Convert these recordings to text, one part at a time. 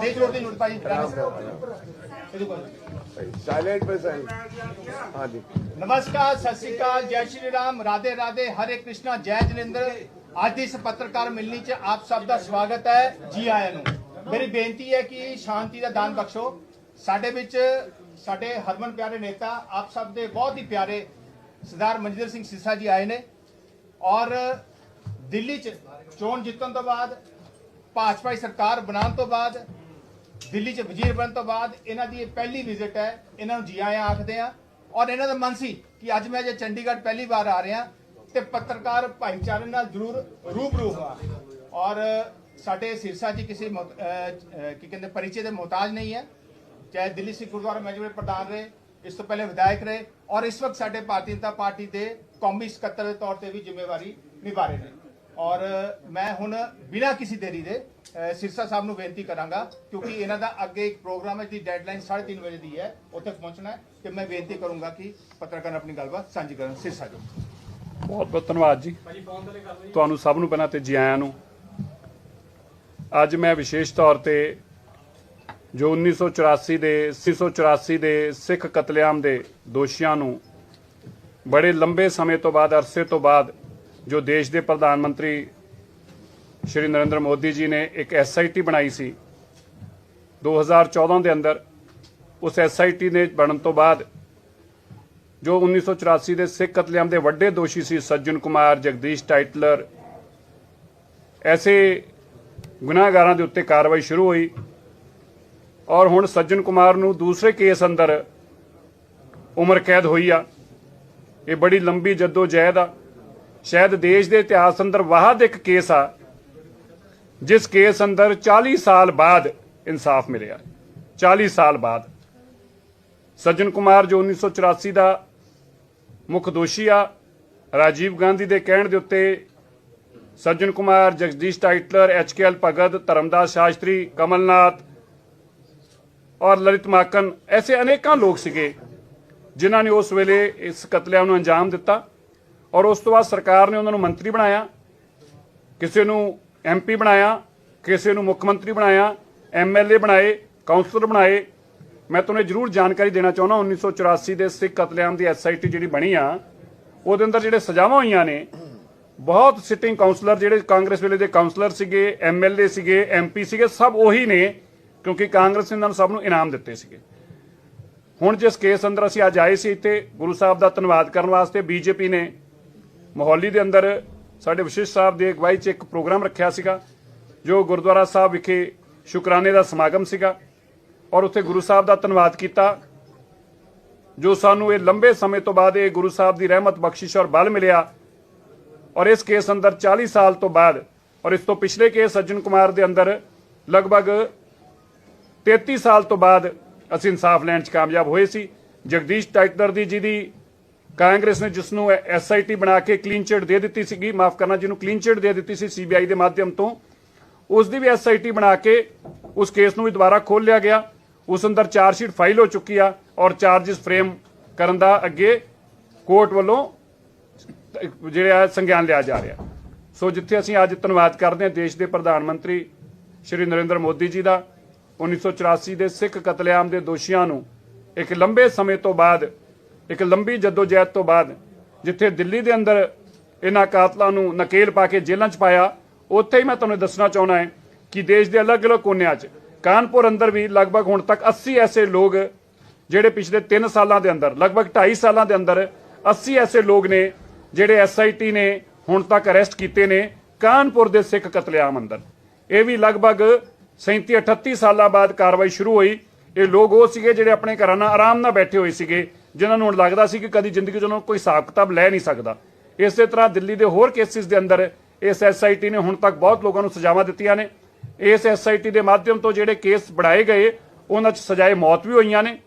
ਦੇ ਜੋੜ ਦੀ ਨੋਟ ਭਾਜੀ ਇਹਦੇ ਕੋਲ साइलेंट पे साइलेंट हाँ जी ਨਮਸਕਾਰ ਸਤਿ ਸ਼੍ਰੀ ਅਕਾਲ ਜੈ ਸ਼੍ਰੀ ਰਾਮ ਰਾਧੇ ਰਾਧੇ ਹਰੇ ਕ੍ਰਿਸ਼ਨਾ ਜੈ ਜਨਿੰਦਰ ਅੱਜ ਦੀ ਇਸ ਪੱਤਰਕਾਰ ਮਿਲਣੀ 'ਚ ਆਪ ਸਭ ਦਾ ਸਵਾਗਤ ਹੈ ਜੀ ਆਇਆਂ ਨੂੰ ਮੇਰੀ ਬੇਨਤੀ ਹੈ ਕਿ ਸ਼ਾਂਤੀ ਦਾ ਦਾਨ ਬਖਸ਼ੋ ਸਾਡੇ ਵਿੱਚ ਸਾਡੇ ਹਰਮਨ ਪਿਆਰੇ ਨੇਤਾ ਆਪ ਸਭ ਦੇ ਬਹੁਤ ਹੀ ਪਿਆਰੇ ਸਰਦਾਰ ਮਨਜਿੰਦਰ ਸਿੰਘ ਸਿੱਸਾ ਜੀ ਆਏ ਨੇ ਔਰ ਦਿੱਲੀ 'ਚ ਚੋਣ ਜਿੱਤਣ ਤੋਂ ਬਾਅਦ ਭਾਜਪਾ ਦੀ ਸਰਕਾਰ ਬਣਾਉਣ ਤੋਂ ਬਾਅਦ ਦਿੱਲੀ 'ਚ ਵਜ਼ੀਰ ਬਣਨ ਤੋਂ ਬਾਅਦ ਇਹਨਾਂ ਦੀ ਇਹ ਪਹਿਲੀ ਵਿਜ਼ਿਟ ਹੈ, ਇਹਨਾਂ ਨੂੰ ਜੀ ਆਇਆਂ ਆਖਦੇ ਆ ਔਰ ਇਹਨਾਂ ਦਾ ਮਨ ਸੀ ਕਿ ਅੱਜ ਮੈਂ ਜੇ ਚੰਡੀਗੜ੍ਹ ਪਹਿਲੀ ਵਾਰ ਆ ਰਿਹਾ ਤੇ ਪੱਤਰਕਾਰ ਭਾਈਚਾਰੇ ਨਾਲ ਜ਼ਰੂਰ ਰੂਬਰੂ ਹੋਵਾਂ। ਔਰ ਸਾਡੇ ਸਿਰਸਾ ਜੀ ਕਿਸੇ ਕੀ ਕਹਿੰਦੇ, ਪਰਿਚੇ ਦੇ ਮੁਹਤਾਜ ਨਹੀਂ ਹੈ। ਚਾਹੇ ਦਿੱਲੀ ਸਿੱਖ ਗੁਰਦੁਆਰਾ ਮੈਨੇਜਮੈਂਟ ਪ੍ਰਧਾਨ ਰਹੇ, ਇਸ ਤੋਂ ਪਹਿਲੇ ਵਿਧਾਇਕ ਰਹੇ, ਔਰ ਇਸ ਵਕਤ ਸਾਡੇ ਭਾਰਤੀ ਜਨਤਾ ਪਾਰਟੀ ਦੇ ਕੌਮੀ ਸਕੱਤਰ ਦੇ ਤੌਰ ਤੇ ਵੀ ਜ਼ਿੰਮੇਵਾਰੀ ਨਿਭਾ ਰਹੇ ਨੇ। ਔਰ ਮੈਂ ਹੁਣ ਬਿਨਾਂ ਕਿਸੇ ਦੇਰੀ ਦੇ ਸਿਰਸਾ ਸਾਹਿਬ ਨੂੰ ਬੇਨਤੀ ਕਰਾਂਗਾ, ਕਿਉਂਕਿ ਇਹਨਾਂ ਦਾ ਅੱਗੇ ਇੱਕ ਪ੍ਰੋਗਰਾਮ ਹੈ ਦੀ ਡੈਡਲਾਈਨ 3:30 ਵਜੇ ਦੀ ਹੈ, ਉੱਥੇ ਪਹੁੰਚਣਾ ਹੈ, ਤੇ ਮੈਂ ਬੇਨਤੀ ਕਰੂੰਗਾ ਕਿ ਪੱਤਰਕਾਰ ਆਪਣੀ ਗੱਲਬਾਤ ਸਾਂਝੀ ਕਰਨ, ਸਿਰਸਾ ਜੀ। ਬਹੁਤ ਬਹੁਤ ਧੰਨਵਾਦ ਜੀ। ਤੁਹਾਨੂੰ ਸਭ ਨੂੰ ਪਹਿਲਾਂ ਤੇ ਜੀ ਆਇਆਂ ਨੂੰ। ਅੱਜ ਮੈਂ ਵਿਸ਼ੇਸ਼ ਤੌਰ ਤੇ ਜੋ 1984 ਦੇ 684 ਦੇ ਸਿੱਖ ਕਤਲੇਆਮ ਦੇ ਦੋਸ਼ੀਆਂ ਨੂੰ ਬੜੇ ਲੰਬੇ ਸਮੇਂ ਤੋਂ ਬਾਅਦ, ਅਰਸੇ ਤੋਂ ਬਾਅਦ ਜੋ ਦੇਸ਼ ਦੇ ਪ੍ਰਧਾਨ ਮੰਤਰੀ ਸ਼੍ਰੀ ਨਰਿੰਦਰ ਮੋਦੀ ਜੀ ਨੇ ਇੱਕ ਐਸਆਈਟੀ ਬਣਾਈ ਸੀ 2014 ਦੇ ਅੰਦਰ ਉਸ ਐਸਆਈਟੀ ਨੇ ਬਣਨ ਤੋਂ ਬਾਅਦ ਜੋ 1984 ਦੇ ਸਿੱਖ ਕਤਲੇਆਮ ਦੇ ਵੱਡੇ ਦੋਸ਼ੀ ਸੀ ਸੱਜਣ ਕੁਮਾਰ, ਜਗਦੀਸ਼ ਟਾਈਟਲਰ, ਐਸੇ ਗੁਨਾਹਗਾਰਾਂ ਦੇ ਉੱਤੇ ਕਾਰਵਾਈ ਸ਼ੁਰੂ ਹੋਈ ਔਰ ਹੁਣ ਸੱਜਣ ਕੁਮਾਰ ਨੂੰ ਦੂਸਰੇ ਕੇਸ ਅੰਦਰ ਉਮਰ ਕੈਦ ਹੋਈ ਆ। ਇਹ ਬੜੀ ਲੰਬੀ ਜੱਦੋ ਜਹਿਦ ਆ। ਸ਼ਾਇਦ ਦੇਸ਼ ਦੇ ਇਤਿਹਾਸ ਅੰਦਰ ਵਾਹਦ ਇੱਕ ਕੇਸ ਆ, ਜਿਸ ਕੇਸ ਅੰਦਰ 40 ਸਾਲ ਬਾਅਦ ਇਨਸਾਫ ਮਿਲਿਆ। 40 ਸਾਲ ਬਾਅਦ। ਸੱਜਣ ਕੁਮਾਰ ਜੋ 1984 ਦਾ ਮੁੱਖ ਦੋਸ਼ੀ ਆ, ਰਾਜੀਵ ਗਾਂਧੀ ਦੇ ਕਹਿਣ ਦੇ ਉੱਤੇ Sajjan Kumar, Jagdish Tytler, H K L Bhagat, Dharamdas Shastri, Kamal Nath ਔਰ ਲਲਿਤ ਮਾਕਨ, ਐਸੇ ਅਨੇਕਾਂ ਲੋਕ ਸੀਗੇ, ਜਿਨ੍ਹਾਂ ਨੇ ਉਸ ਵੇਲੇ ਇਸ ਕਤਲੇਆਮ ਨੂੰ ਅੰਜਾਮ ਦਿੱਤਾ। ਔਰ ਉਸ ਤੋਂ ਬਾਅਦ ਸਰਕਾਰ ਨੇ ਉਹਨਾਂ ਨੂੰ ਮੰਤਰੀ ਬਣਾਇਆ, ਕਿਸੇ ਨੂੰ ਐਮਪੀ ਬਣਾਇਆ, ਕਿਸੇ ਨੂੰ ਮੁੱਖ ਮੰਤਰੀ ਬਣਾਇਆ ਐਮਐਲਏ ਬਣਾਏ ਕਾਉਂਸਲਰ ਬਣਾਏ। ਮੈਂ ਤੁਹਾਨੂੰ ਜ਼ਰੂਰ ਜਾਣਕਾਰੀ ਦੇਣਾ ਚਾਹੁੰਦਾ 1984 ਦੇ ਸਿੱਖ ਕਤਲੇਆਮ ਦੀ ਐਸਆਈਟੀ ਜਿਹੜੀ ਬਣੀ ਆ, ਉਹਦੇ ਅੰਦਰ ਜਿਹੜੇ ਸਜ਼ਾਵਾਂ ਹੋਈਆਂ ਨੇ, ਬਹੁਤ ਸਿਟਿੰਗ ਕਾਉਂਸਲਰ ਜਿਹੜੇ ਕਾਂਗਰਸ ਵੇਲੇ ਦੇ ਕਾਉਂਸਲਰ ਸੀਗੇ ਐਮਐਲਏ ਸੀਗੇ ਐਮਪੀ ਸੀਗੇ, ਸਭ ਉਹੀ ਨੇ, ਕਿਉਂਕਿ ਕਾਂਗਰਸ ਨੇ ਇਹਨਾਂ ਨੂੰ ਸਭ ਨੂੰ ਇਨਾਮ ਦਿੱਤੇ ਸੀਗੇ। ਹੁਣ ਜਿਸ ਕੇਸ ਅੰਦਰ ਅਸੀਂ ਅੱਜ ਆਏ ਸੀ ਇੱਥੇ, ਗੁਰੂ ਸਾਹਿਬ ਦਾ ਧੰਨਵਾਦ ਕਰਨ ਵਾਸਤੇ ਬੀਜੇਪੀ ਨੇ ਮੋਹਾਲੀ ਦੇ ਅੰਦਰ ਸਾਡੇ ਵਿਸ਼ੇਸ਼ ਸਾਹਿਬ ਦੀ ਅਗਵਾਈ 'ਚ ਇੱਕ ਪ੍ਰੋਗਰਾਮ ਰੱਖਿਆ ਸੀਗਾ, ਜੋ ਗੁਰਦੁਆਰਾ ਸਾਹਿਬ ਵਿਖੇ ਸ਼ੁਕਰਾਨੇ ਦਾ ਸਮਾਗਮ ਸੀਗਾ ਔਰ ਉੱਥੇ ਗੁਰੂ ਸਾਹਿਬ ਦਾ ਧੰਨਵਾਦ ਕੀਤਾ, ਜੋ ਸਾਨੂੰ ਇਹ ਲੰਬੇ ਸਮੇਂ ਤੋਂ ਬਾਅਦ ਇਹ ਗੁਰੂ ਸਾਹਿਬ ਦੀ ਰਹਿਮਤ ਬਖਸ਼ਿਸ਼ ਔਰ ਬਲ ਮਿਲਿਆ ਔਰ ਇਸ ਕੇਸ ਅੰਦਰ 40 ਸਾਲ ਤੋਂ ਬਾਅਦ ਔਰ ਇਸ ਤੋਂ ਪਿਛਲੇ ਕੇਸ ਸੱਜਣ ਕੁਮਾਰ ਦੇ ਅੰਦਰ ਲਗਭਗ 33 ਸਾਲ ਤੋਂ ਬਾਅਦ ਅਸੀਂ ਇਨਸਾਫ ਲੈਣ 'ਚ ਕਾਮਯਾਬ ਹੋਏ ਸੀ। ਜਗਦੀਸ਼ ਟਾਈਟਲਰ ਦੀ ਜੀ ਦੀ ਕਾਂਗਰਸ ਨੇ ਜਿਸ ਨੂੰ ਐਸਆਈਟੀ ਬਣਾ ਕੇ ਕਲੀਨ ਚਿਟ ਦੇ ਦਿੱਤੀ ਸੀਗੀ, ਮਾਫ ਕਰਨਾ, ਜਿਹਨੂੰ ਕਲੀਨ ਚਿਟ ਦੇ ਦਿੱਤੀ ਸੀ ਸੀਬੀਆਈ ਦੇ ਮਾਧਿਅਮ ਤੋਂ, ਉਸ ਦੀ ਵੀ ਐਸਆਈਟੀ ਬਣਾ ਕੇ ਉਸ ਕੇਸ ਨੂੰ ਵੀ ਦੁਬਾਰਾ ਖੋਲ ਲਿਆ ਗਿਆ। ਉਸ ਅੰਦਰ ਚਾਰਜ ਸ਼ੀਟ ਫਾਈਲ ਹੋ ਚੁੱਕੀ ਆ ਔਰ ਚਾਰजेस ਫਰੇਮ ਕਰਨ ਦਾ ਅੱਗੇ ਕੋਰਟ ਵੱਲੋਂ ਜਿਹੜਾ ਸੰਗਿਆਨ ਲਿਆ ਜਾ ਰਿਹਾ। ਸੋ ਜਿੱਥੇ ਅਸੀਂ ਅੱਜ ਧੰਨਵਾਦ ਕਰਦੇ ਹਾਂ ਦੇਸ਼ ਦੇ ਪ੍ਰਧਾਨ ਮੰਤਰੀ ਸ਼੍ਰੀ ਨਰਿੰਦਰ ਮੋਦੀ ਜੀ ਦਾ 1984 ਦੇ ਸਿੱਖ ਕਤਲੇਆਮ ਦੇ ਦੋਸ਼ੀਆਂ ਨੂੰ, ਇੱਕ ਲੰਬੇ ਸਮੇਂ ਤੋਂ ਬਾਅਦ ਇੱਕ ਲੰਬੀ ਜਦੋਜਹਿਦ ਤੋਂ ਬਾਅਦ ਜਿੱਥੇ ਦਿੱਲੀ ਦੇ ਅੰਦਰ ਇਹਨਾਂ ਕਾਤਲਾਂ ਨੂੰ ਨਕੇਲ ਪਾ ਕੇ ਜੇਲ੍ਹਾਂ 'ਚ ਪਾਇਆ, ਉੱਥੇ ਹੀ ਮੈਂ ਤੁਹਾਨੂੰ ਦੱਸਣਾ ਚਾਹੁੰਦਾ ਹਾਂ ਕਿ ਦੇਸ਼ ਦੇ ਅਲੱਗ-ਅਲੱਗ ਕੋਨਿਆਂ 'ਚ, ਕਾਨਪੁਰ ਅੰਦਰ ਵੀ ਲਗਭਗ ਹੁਣ ਤੱਕ 80 ਐਸੇ ਲੋਕ ਜਿਹੜੇ ਪਿਛਲੇ 3 ਸਾਲਾਂ ਦੇ ਅੰਦਰ, ਲਗਭਗ 2.5 ਸਾਲਾਂ ਦੇ ਅੰਦਰ 80 ਐਸੇ ਲੋਕ ਨੇ ਜਿਹੜੇ ਐਸਆਈਟੀ ਨੇ ਹੁਣ ਤੱਕ ਅਰੈਸਟ ਕੀਤੇ ਨੇ, ਕਾਨਪੁਰ ਦੇ ਸਿੱਖ ਕਤਲੇਆਮ ਅੰਦਰ। ਇਹ ਵੀ ਲਗਭਗ 37 38 ਸਾਲਾਂ ਬਾਅਦ ਕਾਰਵਾਈ ਸ਼ੁਰੂ ਹੋਈ। ਇਹ ਲੋਕ ਉਹ ਸੀਗੇ ਜਿਹੜੇ ਆਪਣੇ ਘਰਾਂ ਨਾਲ ਆਰਾਮ ਨਾਲ ਬੈਠੇ ਹੋਏ ਸੀਗੇ। ਜਿਨ੍ਹਾਂ ਨੂੰ ਹੁਣ ਲੱਗਦਾ ਸੀ ਕਿ ਕਦੀ ਜ਼ਿੰਦਗੀ 'ਚ ਉਹਨਾਂ ਨੂੰ ਕੋਈ ਹਿਸਾਬ ਕਿਤਾਬ ਲੈ ਨਹੀਂ ਸਕਦਾ। ਇਸੇ ਤਰ੍ਹਾਂ ਦਿੱਲੀ ਦੇ ਹੋਰ ਕੇਸਿਸ ਦੇ ਅੰਦਰ ਇਸ ਐਸਆਈਟੀ ਨੇ ਹੁਣ ਤੱਕ ਬਹੁਤ ਲੋਕਾਂ ਨੂੰ ਸਜ਼ਾਵਾਂ ਦਿੱਤੀਆਂ ਨੇ। ਇਸ ਐਸਆਈਟੀ ਦੇ ਮਾਧਿਅਮ ਤੋਂ ਜਿਹੜੇ ਕੇਸ ਬਣਾਏ ਗਏ, ਉਹਨਾਂ 'ਚ ਸਜ਼ਾਏ ਮੌਤ ਵੀ ਹੋਈਆਂ ਨੇ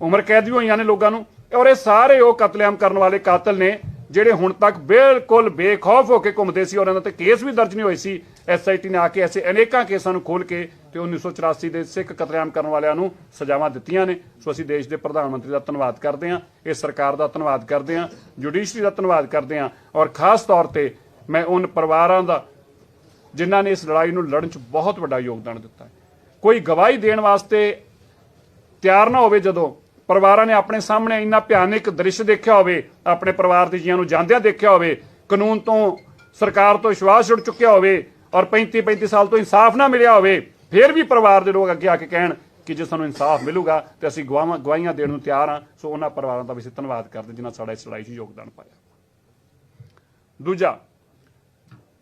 ਉਮਰ ਕੈਦ ਵੀ ਹੋਈਆਂ ਨੇ ਲੋਕਾਂ ਨੂੰ ਔਰ ਇਹ ਸਾਰੇ ਉਹ ਕਤਲੇਆਮ ਕਰਨ ਵਾਲੇ ਕਾਤਲ ਨੇ ਜਿਹੜੇ ਹੁਣ ਤੱਕ ਬਿਲਕੁਲ ਬੇਖੌਫ ਹੋ ਕੇ ਘੁੰਮਦੇ ਸੀ ਔਰ ਇਹਨਾਂ ਤੇ ਕੇਸ ਵੀ ਦਰਜ ਨਹੀਂ ਹੋਏ ਸੀ। ਐਸਆਈਟੀ ਨੇ ਆ ਕੇ ਐਸੇ ਅਨੇਕਾਂ ਕੇਸਾਂ ਨੂੰ ਖੋਲ ਕੇ ਤੇ 1984 ਦੇ ਸਿੱਖ ਕਤਲੇਆਮ ਕਰਨ ਵਾਲਿਆਂ ਨੂੰ ਸਜ਼ਾਵਾਂ ਦਿੱਤੀਆਂ ਨੇ। ਸੋ ਅਸੀਂ ਦੇਸ਼ ਦੇ ਪ੍ਰਧਾਨ ਮੰਤਰੀ ਦਾ ਧੰਨਵਾਦ ਕਰਦੇ ਹਾਂ ਇਸ ਸਰਕਾਰ ਦਾ ਧੰਨਵਾਦ ਕਰਦੇ ਹਾਂ, ਜੁਡੀਸ਼ਰੀ ਦਾ ਧੰਨਵਾਦ ਕਰਦੇ ਹਾਂ ਔਰ ਖਾਸ ਤੌਰ ਤੇ ਮੈਂ ਉਹਨਾਂ ਪਰਿਵਾਰਾਂ ਦਾ, ਜਿਨ੍ਹਾਂ ਨੇ ਇਸ ਲੜਾਈ ਨੂੰ ਲੜਨ 'ਚ ਬਹੁਤ ਵੱਡਾ ਯੋਗਦਾਨ ਦਿੱਤਾ ਹੈ। ਕੋਈ ਗਵਾਹੀ ਦੇਣ ਵਾਸਤੇ ਤਿਆਰ ਨਾ ਹੋਵੇ ਜਦੋਂ ਪਰਿਵਾਰਾਂ ਨੇ ਆਪਣੇ ਸਾਹਮਣੇ ਇੰਨਾ ਭਿਆਨਕ ਦ੍ਰਿਸ਼ ਦੇਖਿਆ ਹੋਵੇ, ਆਪਣੇ ਪਰਿਵਾਰ ਦੇ ਜੀਆਂ ਨੂੰ ਜਾਂਦਿਆਂ ਦੇਖਿਆ ਹੋਵੇ, ਕਾਨੂੰਨ ਤੋਂ, ਸਰਕਾਰ ਤੋਂ ਵਿਸ਼ਵਾਸ ਉੱਡ ਚੁੱਕਿਆ ਹੋਵੇ ਔਰ 35 35 ਸਾਲ ਤੋਂ ਇਨਸਾਫ ਨਾ ਮਿਲਿਆ ਹੋਵੇ, ਫਿਰ ਵੀ ਪਰਿਵਾਰ ਦੇ ਲੋਕ ਅੱਗੇ ਆ ਕੇ ਕਹਿਣ ਕਿ ਜੇ ਸਾਨੂੰ ਇਨਸਾਫ ਮਿਲੂਗਾ ਤੇ ਅਸੀਂ ਗਵਾਹਾਂ ਗਵਾਹੀਆਂ ਦੇਣ ਨੂੰ ਤਿਆਰ ਹਾਂ। ਸੋ ਉਹਨਾਂ ਪਰਿਵਾਰਾਂ ਦਾ ਵੀ ਅਸੀਂ ਧੰਨਵਾਦ ਕਰਦੇ ਜਿਨ੍ਹਾਂ ਸਾਡਾ ਇਸ ਲੜਾਈ 'ਚ ਯੋਗਦਾਨ ਪਾਇਆ। ਦੂਜਾ,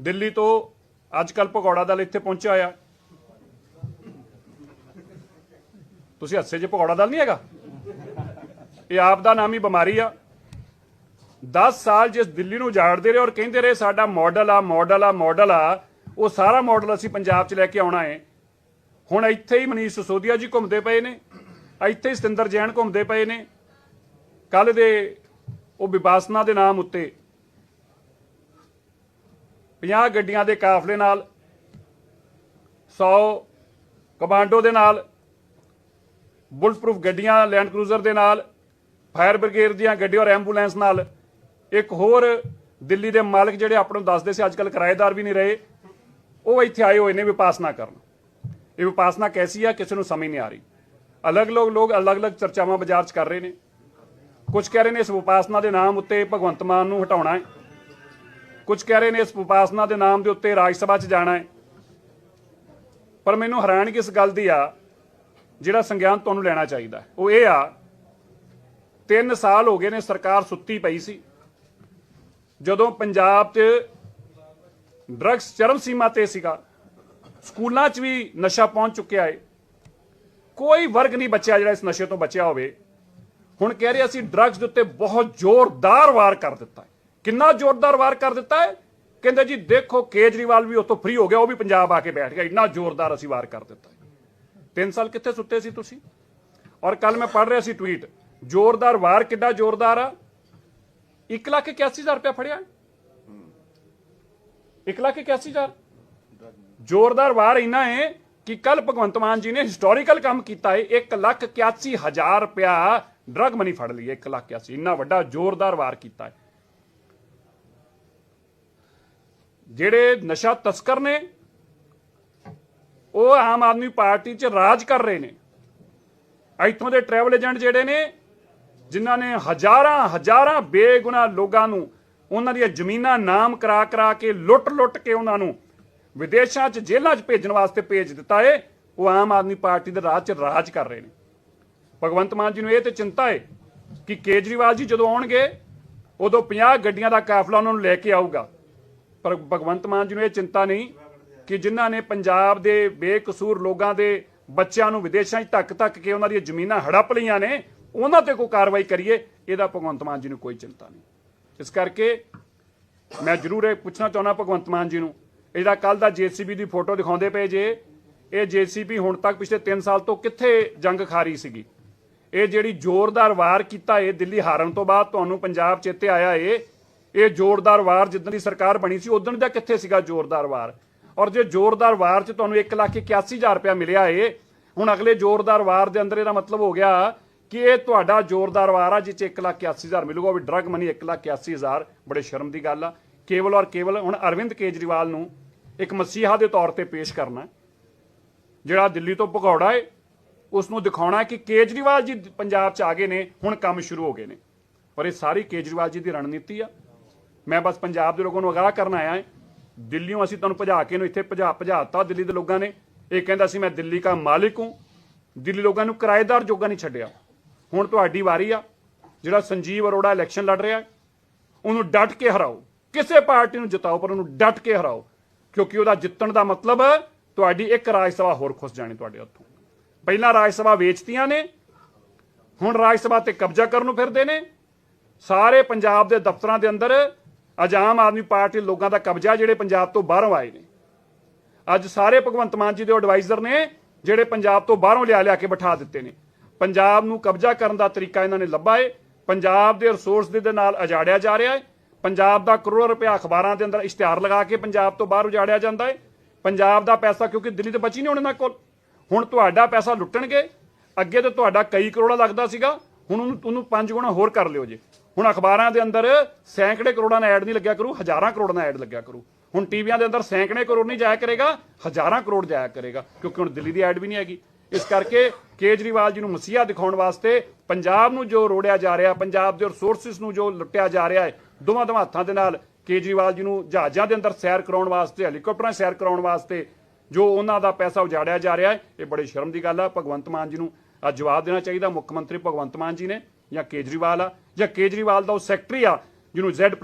ਦਿੱਲੀ ਤੋਂ ਅੱਜ ਕੱਲ ਭਗੌੜਾ ਦਲ ਇੱਥੇ ਪਹੁੰਚਿਆ ਹੋਇਆ। ਤੁਸੀਂ ਹੱਸੇ 'ਚ ਭਗੌੜਾ ਦਲ ਨਹੀਂ ਹੈਗਾ? ਇਹ ਆਪ ਦਾ ਨਾਮ ਹੀ ਬਿਮਾਰੀ ਆ। 10 ਸਾਲ ਜਿਸ ਦਿੱਲੀ ਨੂੰ ਉਜਾੜਦੇ ਰਹੇ ਔਰ ਕਹਿੰਦੇ ਰਹੇ, ਸਾਡਾ ਮਾਡਲ ਆ ਮਾਡਲ ਆ ਮਾਡਲ ਆ ਉਹ ਸਾਰਾ ਮਾਡਲ ਅਸੀਂ ਪੰਜਾਬ 'ਚ ਲੈ ਕੇ ਆਉਣਾ ਹੈ। ਹੁਣ ਇੱਥੇ ਹੀ ਮਨੀਸ਼ ਸਿਸੋਦੀਆ ਜੀ ਘੁੰਮਦੇ ਪਏ ਨੇ, ਇੱਥੇ ਹੀ ਸਤਿੰਦਰ ਜੈਨ ਘੁੰਮਦੇ ਪਏ ਨੇ। ਕੱਲ ਦੇ ਉਹ ਵਿਪਾਸਨਾ ਦੇ ਨਾਮ ਉੱਤੇ 50 ਗੱਡੀਆਂ ਦੇ ਕਾਫਲੇ ਨਾਲ 100 ਕਮਾਂਡੋ ਦੇ ਨਾਲ ਬੁਲਟ ਪ੍ਰੂਫ ਗੱਡੀਆਂ, ਲੈਂਡ ਕਰੂਜ਼ਰ ਦੇ ਨਾਲ, ਫਾਇਰ ਬ੍ਰਿਗੇਡ ਦੀਆਂ ਗੱਡੀਆਂ ਔਰ ਐਂਬੂਲੈਂਸ ਨਾਲ। ਇੱਕ ਹੋਰ ਦਿੱਲੀ ਦੇ ਮਾਲਕ ਜਿਹੜੇ ਆਪਾਂ ਨੂੰ ਦੱਸਦੇ ਸੀ ਅੱਜਕੱਲ ਕਿਰਾਏਦਾਰ ਵੀ ਨਹੀਂ ਰਹੇ। ਉਹ ਇੱਥੇ ਆਏ ਹੋਏ ਨੇ ਵਿਪਾਸਨਾ ਕਰਨ। ਇਹ ਵਿਪਾਸਨਾ ਕੈਸੀ ਆ, ਕਿਸੇ ਨੂੰ ਸਮਝ ਨਹੀਂ ਆ ਰਹੀ। ਅਲੱਗ-ਅਲੱਗ ਲੋਕ ਅਲੱਗ-ਅਲੱਗ ਚਰਚਾਵਾਂ ਬਾਜ਼ਾਰ 'ਚ ਕਰ ਰਹੇ ਨੇ। ਕੁਝ ਕਹਿ ਰਹੇ ਨੇ ਇਸ ਵਿਪਾਸਨਾ ਦੇ ਨਾਮ ਉੱਤੇ ਭਗਵੰਤ ਮਾਨ ਨੂੰ ਹਟਾਉਣਾ ਹੈ। ਕੁਝ ਕਹਿ ਰਹੇ ਨੇ ਇਸ ਵਿਪਾਸਨਾ ਦੇ ਨਾਮ ਦੇ ਉੱਤੇ ਰਾਜ ਸਭਾ 'ਚ ਜਾਣਾ ਹੈ। ਪਰ ਮੈਨੂੰ ਹੈਰਾਨਗੀ ਇਸ ਗੱਲ ਦੀ ਆ, ਜਿਹੜਾ ਸੰਗਿਆਨ ਤੁਹਾਨੂੰ ਲੈਣਾ ਚਾਹੀਦਾ ਉਹ ਇਹ ਆ 3 ਸਾਲ ਹੋ ਗਏ ਨੇ ਸਰਕਾਰ ਸੁੱਤੀ ਪਈ ਸੀ। ਜਦੋਂ ਪੰਜਾਬ 'ਚ ਡਰੱਗਸ ਚਰਮ ਸੀਮਾ ਤੇ ਸੀਗਾ। ਸਕੂਲਾਂ 'ਚ ਵੀ ਨਸ਼ਾ ਪਹੁੰਚ ਚੁੱਕਿਆ ਹੈ ਕੋਈ ਵਰਗ ਨਹੀਂ ਬਚਿਆ ਜਿਹੜਾ ਇਸ ਨਸ਼ੇ ਤੋਂ ਬਚਿਆ ਹੋਵੇ। ਹੁਣ ਕਹਿ ਰਹੇ ਅਸੀਂ ਡਰੱਗਸ ਦੇ ਉੱਤੇ ਬਹੁਤ ਜ਼ੋਰਦਾਰ ਵਾਰ ਕਰ ਦਿੱਤਾ ਕਿੰਨਾ ਜ਼ੋਰਦਾਰ ਵਾਰ ਕਰ ਦਿੱਤਾ ਹੈ ਕਹਿੰਦੇ ਜੀ, ਦੇਖੋ, ਕੇਜਰੀਵਾਲ ਵੀ ਉਤੋਂ ਫ੍ਰੀ ਹੋ ਗਿਆ, ਉਹ ਵੀ ਪੰਜਾਬ ਆ ਕੇ ਬੈਠ ਗਿਆ। ਇੰਨਾ ਜ਼ੋਰਦਾਰ ਅਸੀਂ ਵਾਰ ਕਰ ਦਿੱਤਾ ਤਿੰਨ ਸਾਲ ਕਿੱਥੇ ਸੁੱਤੇ ਸੀ ਤੁਸੀਂ? ਔਰ ਕੱਲ ਮੈਂ ਪੜ੍ਹ ਰਿਹਾ ਸੀ ਟਵੀਟ ਜ਼ੋਰਦਾਰ ਵਾਰ ਕਿੱਡਾ ਜ਼ੋਰਦਾਰ ਆ? 1 ਲੱਖ 81000 ਰੁਪਇਆ ਫੜਿਆ 1 ਲੱਖ 81000 ਜ਼ੋਰਦਾਰ ਵਾਰ ਇੰਨਾ ਹੈ ਕਿ ਕੱਲ ਭਗਵੰਤ ਮਾਨ ਜੀ ਨੇ ਹਿਸਟੋਰੀਕਲ ਕੰਮ ਕੀਤਾ ਹੈ। 1 ਲੱਖ 81000 ਰੁਪਇਆ ਡਰਗ ਮਨੀ ਫੜ ਲਈ 1 ਲੱਖ 81 ਇੰਨਾ ਵੱਡਾ ਜ਼ੋਰਦਾਰ ਵਾਰ ਕੀਤਾ ਹੈ। ਜਿਹੜੇ ਨਸ਼ਾ ਤਸਕਰ ਨੇ, ਉਹ ਆਮ ਆਦਮੀ ਪਾਰਟੀ 'ਚ ਰਾਜ ਕਰ ਰਹੇ ਨੇ। ਇੱਥੋਂ ਦੇ ਟਰੈਵਲ ਏਜੰਟ ਜਿਹੜੇ ਨੇ, ਜਿਨ੍ਹਾਂ ਨੇ ਹਜ਼ਾਰਾਂ ਹਜ਼ਾਰਾਂ ਬੇਗੁਨਾਹ ਲੋਕਾਂ ਨੂੰ ਉਹਨਾਂ ਦੀਆਂ ਜ਼ਮੀਨਾਂ ਨਾਮ ਕਰਾ ਕਰਾ ਕੇ ਲੁੱਟ-ਲੁੱਟ ਕੇ ਉਹਨਾਂ ਨੂੰ ਵਿਦੇਸ਼ਾਂ 'ਚ ਜੇਲ੍ਹਾਂ 'ਚ ਭੇਜਣ ਵਾਸਤੇ ਭੇਜ ਦਿੱਤਾ ਏ, ਉਹ ਆਮ ਆਦਮੀ ਪਾਰਟੀ ਦੇ ਰਾਜ 'ਚ ਰਾਜ ਕਰ ਰਹੇ ਨੇ। ਭਗਵੰਤ ਮਾਨ ਜੀ ਨੂੰ ਇਹ ਤੇ ਚਿੰਤਾ ਏ ਕਿ ਕੇਜਰੀਵਾਲ ਜੀ ਜਦੋਂ ਆਉਣਗੇ, ਉਦੋਂ 50 ਗੱਡੀਆਂ ਦਾ ਕਾਫਲਾ ਉਹਨਾਂ ਨੂੰ ਲੈ ਕੇ ਆਊਗਾ। ਪਰ ਭਗਵੰਤ ਮਾਨ ਜੀ ਨੂੰ ਇਹ ਚਿੰਤਾ ਨਹੀਂ ਕਿ ਜਿਨ੍ਹਾਂ ਨੇ ਪੰਜਾਬ ਦੇ ਬੇਕਸੂਰ ਲੋਕਾਂ ਦੇ ਬੱਚਿਆਂ ਨੂੰ ਵਿਦੇਸ਼ਾਂ 'ਚ ਧੱਕ ਧੱਕ ਕੇ ਉਹਨਾਂ ਦੀਆਂ ਜ਼ਮੀਨਾਂ ਹੜੱਪ ਲਈਆਂ ਨੇ, ਉਹਨਾਂ ਤੇ ਕੋਈ ਕਾਰਵਾਈ ਕਰੀਏ, ਇਹਦਾ ਭਗਵੰਤ ਮਾਨ ਜੀ ਨੂੰ ਕੋਈ ਚਿੰਤਾ ਨਹੀਂ। ਇਸ ਕਰਕੇ ਮੈਂ ਜ਼ਰੂਰ ਇਹ ਪੁੱਛਣਾ ਚਾਹੁੰਦਾ ਭਗਵੰਤ ਮਾਨ ਜੀ ਨੂੰ ਇਹ ਜਿਹੜਾ ਕੱਲ ਦਾ ਜੀਸੀਬੀ ਦੀ ਫੋਟੋ ਦਿਖਾਉਂਦੇ ਪਏ ਜੇ, ਇਹ ਜੀਸੀਬੀ ਹੁਣ ਤੱਕ ਪਿਛਲੇ 3 ਸਾਲ ਤੋਂ ਕਿੱਥੇ ਜੰਗ ਖਾਰੀ ਸੀਗੀ? ਇਹ ਜਿਹੜੀ ਜ਼ੋਰਦਾਰ ਵਾਰ ਕੀਤਾ ਏ ਦਿੱਲੀ ਹਾਰਨ ਤੋਂ ਬਾਅਦ ਤੁਹਾਨੂੰ ਪੰਜਾਬ ਚੇਤੇ ਆਇਆ ਏ, ਇਹ ਜ਼ੋਰਦਾਰ ਵਾਰ ਜਿੱਦਣ ਦੀ ਸਰਕਾਰ ਬਣੀ ਸੀ ਉਦੋਂ ਦਾ ਕਿੱਥੇ ਸੀਗਾ ਜ਼ੋਰਦਾਰ ਵਾਰ? ਔਰ ਜੇ ਜ਼ੋਰਦਾਰ ਵਾਰ 'ਚ ਤੁਹਾਨੂੰ 1 ਲੱਖ 81000 ਰੁਪਇਆ ਮਿਲਿਆ ਏ, ਹੁਣ ਅਗਲੇ ਜ਼ੋਰਦਾਰ ਵਾਰ ਦੇ ਅੰਦਰ ਇਹਦਾ ਮਤਲਬ ਹੋ ਗਿਆ ਕਿ ਇਹ ਤੁਹਾਡਾ ਜ਼ੋਰਦਾਰ ਵਾਰ ਆ, ਜਿਹ 'ਚ 1 ਲੱਖ 81000 ਮਿਲੂਗਾ, ਉਹ ਵੀ ਡਰਗ ਮਨੀ 1 ਲੱਖ 81000 ਬੜੇ ਸ਼ਰਮ ਦੀ ਗੱਲ ਆ। ਕੇਵਲ ਔਰ ਕੇਵਲ ਹੁਣ ਅਰਵਿੰਦ ਕੇਜਰੀਵਾਲ ਨੂੰ ਇੱਕ ਮਸੀਹਾ ਦੇ ਤੌਰ ਤੇ ਪੇਸ਼ ਕਰਨਾ ਜਿਹੜਾ ਦਿੱਲੀ ਤੋਂ ਭਗੌੜਾ ਏ ਉਸ ਨੂੰ ਦਿਖਾਉਣਾ ਕਿ ਕੇਜਰੀਵਾਲ ਜੀ ਪੰਜਾਬ 'ਚ ਆ ਗਏ ਨੇ, ਹੁਣ ਕੰਮ ਸ਼ੁਰੂ ਹੋ ਗਏ ਨੇ। ਪਰ ਇਹ ਸਾਰੀ ਕੇਜਰੀਵਾਲ ਜੀ ਦੀ ਰਣਨੀਤੀ ਆ। ਮੈਂ ਬਸ ਪੰਜਾਬ ਦੇ ਲੋਕਾਂ ਨੂੰ ਅਗਾਹ ਕਰਨ ਆਇਆ ਹਾਂ। ਦਿੱਲੀੋਂ ਅਸੀਂ ਤੁਹਾਨੂੰ ਭਜਾ ਕੇ ਨੂੰ ਇੱਥੇ ਭਜਾ, ਭਜਾਤਾ ਦਿੱਲੀ ਦੇ ਲੋਕਾਂ ਨੇ। ਇਹ ਕਹਿੰਦਾ ਸੀ, ਮੈਂ ਦਿੱਲੀ ਦਾ ਮਾਲਿਕ ਹੂੰ। ਦਿੱਲੀ ਲੋਕਾਂ ਨੂੰ ਕਿਰਾਏਦਾਰ ਜੋਗਾ ਨਹੀਂ ਛੱਡਿਆ। ਹੁਣ ਤੁਹਾਡੀ ਵਾਰੀ ਆ। ਜਿਹੜਾ ਸੰਜੀਵ ਅਰੋੜਾ ਇਲੈਕਸ਼ਨ ਲੜ ਰਿਹਾ ਹੈ, ਉਹਨੂੰ ਡਟ ਕੇ ਹਰਾਓ। ਕਿਸੇ ਪਾਰਟੀ ਨੂੰ ਜਿਤਾਓ ਪਰ ਉਹਨੂੰ ਡਟ ਕੇ ਹਰਾਓ। ਕਿਉਂਕਿ ਉਹਦਾ ਜਿੱਤਣ ਦਾ ਮਤਲਬ ਤੁਹਾਡੀ ਇੱਕ ਰਾਜ ਸਭਾ ਹੋਰ ਖੁੱਸ ਜਾਣੀ ਤੁਹਾਡੇ ਹੱਥੋਂ। ਪਹਿਲਾਂ ਰਾਜ ਸਭਾ ਵੇਚਤੀਆਂ ਨੇ ਹੁਣ ਰਾਜ ਸਭਾ ਤੇ ਕਬਜ਼ਾ ਕਰਨ ਨੂੰ ਫਿਰਦੇ ਨੇ। ਸਾਰੇ ਪੰਜਾਬ ਦੇ ਦਫ਼ਤਰਾਂ ਦੇ ਅੰਦਰ ਅੱਜ ਆਮ ਆਦਮੀ ਪਾਰਟੀ ਲੋਕਾਂ ਦਾ ਕਬਜ਼ਾ ਜਿਹੜੇ ਪੰਜਾਬ ਤੋਂ ਬਾਹਰੋਂ ਆਏ ਨੇ। ਅੱਜ ਸਾਰੇ ਭਗਵੰਤ ਮਾਨ ਜੀ ਦੇ ਐਡਵਾਈਜ਼ਰ ਨੇ ਜਿਹੜੇ ਪੰਜਾਬ ਤੋਂ ਬਾਹਰੋਂ ਲਿਆ ਲਿਆ ਕੇ ਬਿਠਾ ਦਿੱਤੇ ਨੇ। ਪੰਜਾਬ ਨੂੰ ਕਬਜ਼ਾ ਕਰਨ ਦਾ ਤਰੀਕਾ ਇਹਨਾਂ ਨੇ ਲੱਭਾ ਏ। ਪੰਜਾਬ ਦੇ ਰਿਸੋਰਸ ਦੇ ਨਾਲ ਅਜਾੜਿਆ ਜਾ ਰਿਹਾ ਹੈ ਪੰਜਾਬ ਦਾ ਕਰੋੜਾਂ ਰੁਪਇਆ ਅਖਬਾਰਾਂ ਦੇ ਅੰਦਰ ਇਸ਼ਤਿਹਾਰ ਲਗਾ ਕੇ ਪੰਜਾਬ ਤੋਂ ਬਾਹਰ ਉਜਾੜਿਆ ਜਾਂਦਾ ਹੈ ਪੰਜਾਬ ਦਾ ਪੈਸਾ ਕਿਉਂਕਿ ਦਿੱਲੀ ਤੇ ਬਚੀ ਨਹੀਂ ਹੁਣ ਇਹਨਾਂ ਕੋਲ। ਹੁਣ ਤੁਹਾਡਾ ਪੈਸਾ ਲੁੱਟਣਗੇ। ਅੱਗੇ ਤੇ ਤੁਹਾਡਾ ਕਈ ਕਰੋੜਾ ਲੱਗਦਾ ਸੀਗਾ। ਹੁਣ ਉਹਨੂੰ ਉਹਨੂੰ ਪੰਜ ਗੁਣਾ ਹੋਰ ਕਰ ਲਿਓ ਜੇ। ਹੁਣ ਅਖਬਾਰਾਂ ਦੇ ਅੰਦਰ ਸੈਂਕੜੇ ਕਰੋੜਾਂ ਦਾ ਐਡ ਨਹੀਂ ਲੱਗਿਆ ਕਰੂ, ਹਜ਼ਾਰਾਂ ਕਰੋੜਾਂ ਦਾ ਐਡ ਲੱਗਿਆ ਕਰੂ। ਹੁਣ ਟੀਵੀਆਂ ਦੇ ਅੰਦਰ ਸੈਂਕੜੇ ਕਰੋੜ ਨਹੀਂ ਜਾਇਆ ਕਰੇਗਾ, ਹਜ਼ਾਰਾਂ ਕਰੋੜ ਜਾਇਆ ਕਰੇਗਾ। ਕਿਉਂਕਿ ਹੁਣ ਦਿੱਲੀ ਦੀ ਐਡ ਵੀ ਨਹੀਂ ਹੈਗੀ। ਇਸ ਕਰਕੇ ਕੇਜਰੀਵਾਲ ਜੀ ਨੂੰ ਮਸੀਹਾ ਦਿਖਾਉਣ ਵਾਸਤੇ ਪੰਜਾਬ ਨੂੰ ਜੋ ਰੋੜਿਆ ਜਾ ਰਿਹਾ, ਪੰਜਾਬ ਦੇ ਰਿਸੋਰਸਿਸ ਨੂੰ ਜੋ ਲੁੱਟਿਆ ਜਾ ਰਿਹਾ ਹੈ, ਦੋਵਾਂ ਦੋਵਾਂ ਹੱਥਾਂ ਦੇ ਨਾਲ ਕੇਜਰੀਵਾਲ ਜੀ ਨੂੰ ਜਹਾਜ਼ਾਂ ਦੇ ਅੰਦਰ ਸੈਰ ਕਰਾਉਣ ਵਾਸਤੇ ਹੈਲੀਕਾਪਟਰਾਂ ਸੈਰ ਕਰਾਉਣ ਵਾਸਤੇ ਜੋ ਉਹਨਾਂ ਦਾ ਪੈਸਾ ਉਜਾੜਿਆ ਜਾ ਰਿਹਾ ਹੈ, ਇਹ ਬੜੇ ਸ਼ਰਮ ਦੀ ਗੱਲ ਆ। ਭਗਵੰਤ ਮਾਨ ਜੀ ਨੂੰ ਅੱਜ ਜਵਾਬ ਦੇਣਾ ਚਾਹੀਦਾ। ਮੁੱਖ ਮੰਤਰੀ ਭਗਵੰਤ ਮਾਨ ਜੀ ਨੇ ਜਾਂ ਕੇਜਰੀਵਾਲ ਆ, ਜਾਂ ਕੇਜਰੀਵਾਲ ਦਾ ਉਹ ਸੈਕਟਰੀ ਆ, ਜਿਹਨੂੰ Z+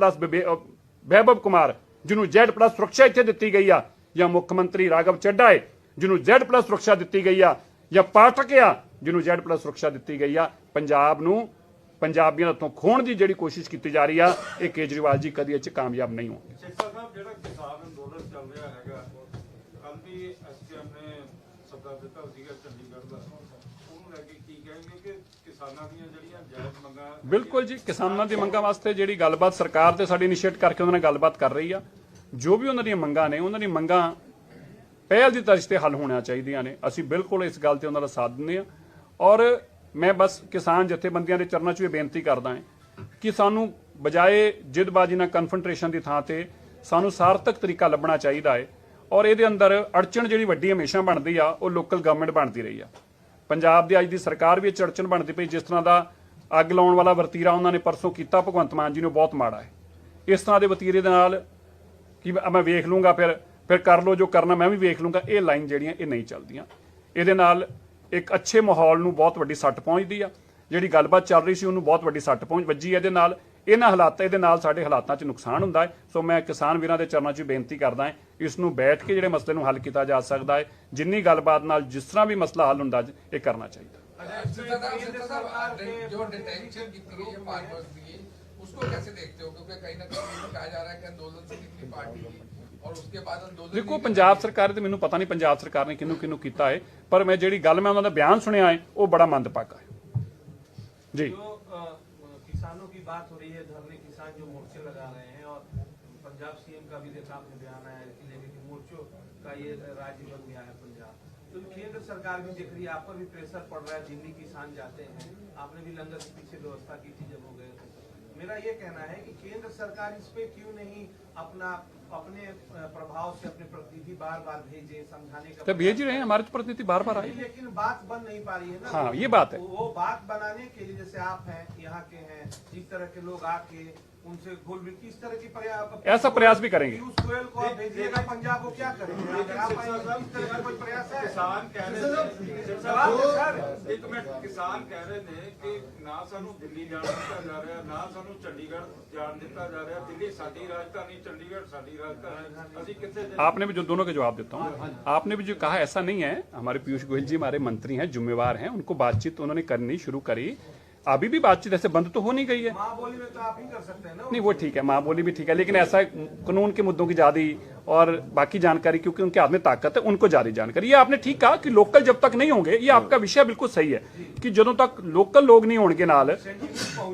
ਵੈਭਵ ਕੁਮਾਰ, ਜਿਹਨੂੰ Z+ ਸੁਰੱਖਿਆ ਇੱਥੇ ਦਿੱਤੀ ਗਈ ਆ, ਜਾਂ ਮੁੱਖ ਮੰਤਰੀ ਰਾਘਵ ਚੱਡਾ ਹੈ, ਜਿਹਨੂੰ Z+ ਸੁਰੱਖਿਆ ਦਿੱਤੀ ਗਈ ਆ ਜਾਂ ਪਾਠਕ ਆ ਜਿਹਨੂੰ Z+ ਸੁਰੱਖਿਆ ਦਿੱਤੀ ਗਈ ਆ ਪੰਜਾਬ ਨੂੰ ਪੰਜਾਬੀਆਂ ਤੋਂ ਖੋਣ ਦੀ ਜਿਹੜੀ ਕੋਸ਼ਿਸ਼ ਕੀਤੀ ਜਾ ਰਹੀ ਆ ਇਹ ਕੇਜਰੀਵਾਲ ਜੀ ਕਦੀ ਇਹ ਚ ਕਾਮਯਾਬ ਨਹੀਂ ਹੋਣਗੇ। ਸਿੱਖਾ ਸਾਹਿਬ ਜਿਹੜਾ ਕਿਸਾਨ ਅੰਦੋਲਨ ਚੱਲ ਰਿਹਾ ਹੈਗਾ ਕੱਲ ਵੀ ਐਸਪੀਐਮ ਨੇ ਸੱਦਾ ਦਿੱਤਾ ਸੀਗਾ ਚੰਡੀਗੜ੍ਹ ਦਾ। ਉਹਨੂੰ ਲੈ ਕੇ ਕੀ ਕहेंगे ਕਿ ਕਿਸਾਨਾਂ ਦੀਆਂ ਜਿਹੜੀਆਂ ਜਾਇਜ਼ ਮੰਗਾਂ ਬਿਲਕੁਲ ਜੀ ਕਿਸਾਨਾਂ ਦੀ ਮੰਗਾਂ ਵਾਸਤੇ ਜਿਹੜੀ ਗੱਲਬਾਤ ਸਰਕਾਰ ਤੇ ਸਾਡੀ ਇਨੀਸ਼ੀਏਟ ਕਰਕੇ ਉਹਨਾਂ ਨਾਲ ਗੱਲਬਾਤ ਕਰ ਰਹੀ ਆ। ਜੋ ਵੀ ਉਹਨਾਂ ਦੀਆਂ ਮੰਗਾਂ ਨੇ ਉਹਨਾਂ ਦੀਆਂ ਮੰਗਾਂ ਪਹਿਲ ਦੀ ਤਰਜ਼ ਤੇ ਹੱਲ ਹੋਣੀਆਂ ਚਾਹੀਦੀਆਂ ਨੇ। ਅਸੀਂ ਬਿਲਕੁਲ ਇਸ ਗੱਲ ਤੇ ਉਹਨਾਂ ਦਾ ਸਾਥ ਦਿੰਦੇ ਆ ਔਰ ਮੈਂ ਬਸ ਕਿਸਾਨ ਜਥੇਬੰਦੀਆਂ ਦੇ ਚਰਨਾਂ 'ਚ ਵੀ ਬੇਨਤੀ ਕਰਦਾ ਹਾਂ ਕਿ ਸਾਨੂੰ ਬਜਾਏ ਜਿੱਦਬਾਜ਼ੀ ਨਾਲ ਕਨਫਰੰਟ੍ਰੇਸ਼ਨ ਦੀ ਥਾਂ ਤੇ ਸਾਨੂੰ ਸਾਰਥਕ ਤਰੀਕਾ ਲੱਭਣਾ ਚਾਹੀਦਾ ਹੈ। ਔਰ ਇਹਦੇ ਅੰਦਰ ਅੜਚਣ ਜਿਹੜੀ ਵੱਡੀ ਹਮੇਸ਼ਾ ਬਣਦੀ ਆ, ਉਹ ਲੋਕਲ ਗਵਰਨਮੈਂਟ ਬਣਦੀ ਰਹੀ ਆ। ਪੰਜਾਬ ਦੀ ਅੱਜ ਦੀ ਸਰਕਾਰ ਵੀ ਇਹ 'ਚ ਅੜਚਣ ਬਣਦੀ ਪਈ, ਜਿਸ ਤਰ੍ਹਾਂ ਦਾ ਅੱਗ ਲਾਉਣ ਵਾਲਾ ਵਰਤੀਰਾ ਉਹਨਾਂ ਨੇ ਪਰਸੋਂ ਕੀਤਾ, ਭਗਵੰਤ ਮਾਨ ਜੀ ਨੂੰ ਬਹੁਤ ਮਾੜਾ ਹੈ। ਇਸ ਤਰ੍ਹਾਂ ਦੇ ਵਤੀਰੇ ਦੇ ਨਾਲ, ਕਿ ਮੈਂ ਵੇਖ ਲੂੰਗਾ ਫਿਰ ਫਿਰ ਕਰ ਲਓ ਜੋ ਕਰਨਾ ਮੈਂ ਵੀ ਵੇਖ ਲੂੰਗਾ ਇਹ ਲਾਈਨ ਜਿਹੜੀਆਂ ਇਹ ਨਹੀਂ ਚੱਲਦੀਆਂ ਇਹਦੇ ਨਾਲ ਇੱਕ ਅੱਛੇ ਮਾਹੌਲ ਨੂੰ ਬਹੁਤ ਵੱਡੀ ਸੱਟ ਪਹੁੰਚਦੀ ਆ ਜਿਹੜੀ ਗੱਲਬਾਤ ਚੱਲ ਰਹੀ ਸੀ ਉਹਨੂੰ ਬਹੁਤ ਵੱਡੀ ਸੱਟ ਪਹੁੰਚ ਵੱਜੀ ਇਹਦੇ ਨਾਲ ਇਹਨਾਂ ਹਾਲਾਤਾਂ ਇਹਦੇ ਨਾਲ ਸਾਡੇ ਹਾਲਾਤਾਂ 'ਚ ਨੁਕਸਾਨ ਹੁੰਦਾ ਹੈ ਸੋ ਮੈਂ ਕਿਸਾਨ ਵੀਰਾਂ ਦੇ ਚਰਨਾਂ 'ਚ ਬੇਨਤੀ ਕਰਦਾ ਹਾਂ ਇਸ ਨੂੰ ਬੈਠ ਕੇ ਜਿਹੜੇ ਮਸਲੇ ਨੂੰ ਹੱਲ ਕੀਤਾ ਜਾ ਸਕਦਾ ਹੈ ਜਿੰਨੀ ਗੱਲਬਾਤ ਨਾਲ ਜਿਸ ਤਰ੍ਹਾਂ ਵੀ ਮਸਲਾ ਹੱਲ ਹੁੰਦਾ ਇਹ ਕਰਨਾ ਚਾਹੀਦਾ सिद्धा साहब सिद्धा साहब आप डि- जो डिटेंशन की गई है फार्मर्स की उसको कैसे देखते हो क्योंकि कहीं ना कहीं ये कहा जा रहा है कि आंदोलन से निकली पार्टी की और उसके बाद आंदोलन ਦੇਖੋ ਪੰਜਾਬ ਸਰਕਾਰ ਤੇ ਮੈਨੂੰ ਪਤਾ ਨਹੀਂ ਪੰਜਾਬ ਸਰਕਾਰ ਨੇ ਕਿਹਨੂੰ ਕਿਹਨੂੰ ਕੀਤਾ ਹੈ ਪਰ ਮੈਂ ਜਿਹੜੀ ਗੱਲ ਮੈਂ ਉਹਨਾਂ ਦਾ ਬਿਆਨ ਸੁਣਿਆ ਹੈ ਉਹ ਬੜਾ ਮੰਦਭਾਗਾ ਹੈ ਜੀ जो अ, किसानों की बात हो रही है धरने किसान जो मोर्चे लगा रहे हैं और पंजाब सीएम का भी देखा आपने बयान आया है कि लेकिन कि मोर्चों का ये राज्य बन गया है पंजाब तो केंद्र सरकार भी देख रही है आप पर भी प्रेशर पड़ रहा है दिल्ली किसान जाते हैं आपने भी लंगर के पीछे व्यवस्था की थी जब हो गए थे मेरा ये कहना है कि केंद्र सरकार इस पे क्यों नहीं अपना अपने प्रभाव से अपने प्रतिनिधि बार बार भेजे समझाने का तो भेज रहे हैं हमारे प्रतिनिधि बार बार आए। लेकिन बात बन नहीं पा रही है ना। हाँ, ये बात है। वो वो बात बनाने के लिए जैसे आप हैं यहाँ के हैं इस तरह के लोग आके उनसे घुल मिल किस तरह की प्रयास ऐसा प्रयास भी करेंगे। पीयूष गोयल को आप भेजिएगा पंजाब को क्या करेंगे अगर आप आएंगे, इस तरह का कोई प्रयास है ਕਿਸਾਨ ਕਹਿ ਰਹੇ ਨੇ जवाब दो सर ਇੱਕ ਮਿੰਟ ਕਿਸਾਨ ਕਹਿ ਰਹੇ ਨੇ ਕਿ ਨਾ ਸਾਨੂੰ ਦਿੱਲੀ ਜਾਣ ਦਿੱਤਾ ਜਾ ਰਿਹਾ ਨਾ ਸਾਨੂੰ ਚੰਡੀਗੜ੍ਹ ਜਾਣ ਦਿੱਤਾ ਜਾ ਰਿਹਾ ਦਿੱਲੀ ਸਾਡੀ ਰਾਜਧਾਨੀ ਚੰਡੀਗੜ੍ਹ ਸਾਡੀ राजधानी ਅਸੀਂ कितने दिन आपने भी जो दोनों के जवाब देता हूँ आपने भी जो कहा ऐसा नहीं है हमारे पीयूष गोयल जी हमारे मंत्री हैं जिम्मेवार हैं उनको बातचीत उन्होंने करनी शुरू करी अभी भी बातचीत ऐसे बंद तो हो नहीं गई है माँ बोली में तो आप ही कर सकते हैं ना नहीं वो ठीक है माँ बोली भी ठीक है लेकिन ऐसा कानून के मुद्दों की ज्यादा और बाकी जानकारी क्योंकि उनके हाथ में ताकत है उनको ज्यादा जानकारी ये आपने ठीक कहा कि लोकल जब तक नहीं होंगे ये आपका विषय बिल्कुल सही है कि ਜਦੋਂ ਤੱਕ ਲੋਕਲ ਲੋਕ ਨਹੀਂ ਹੋਣਗੇ ਨਾਲ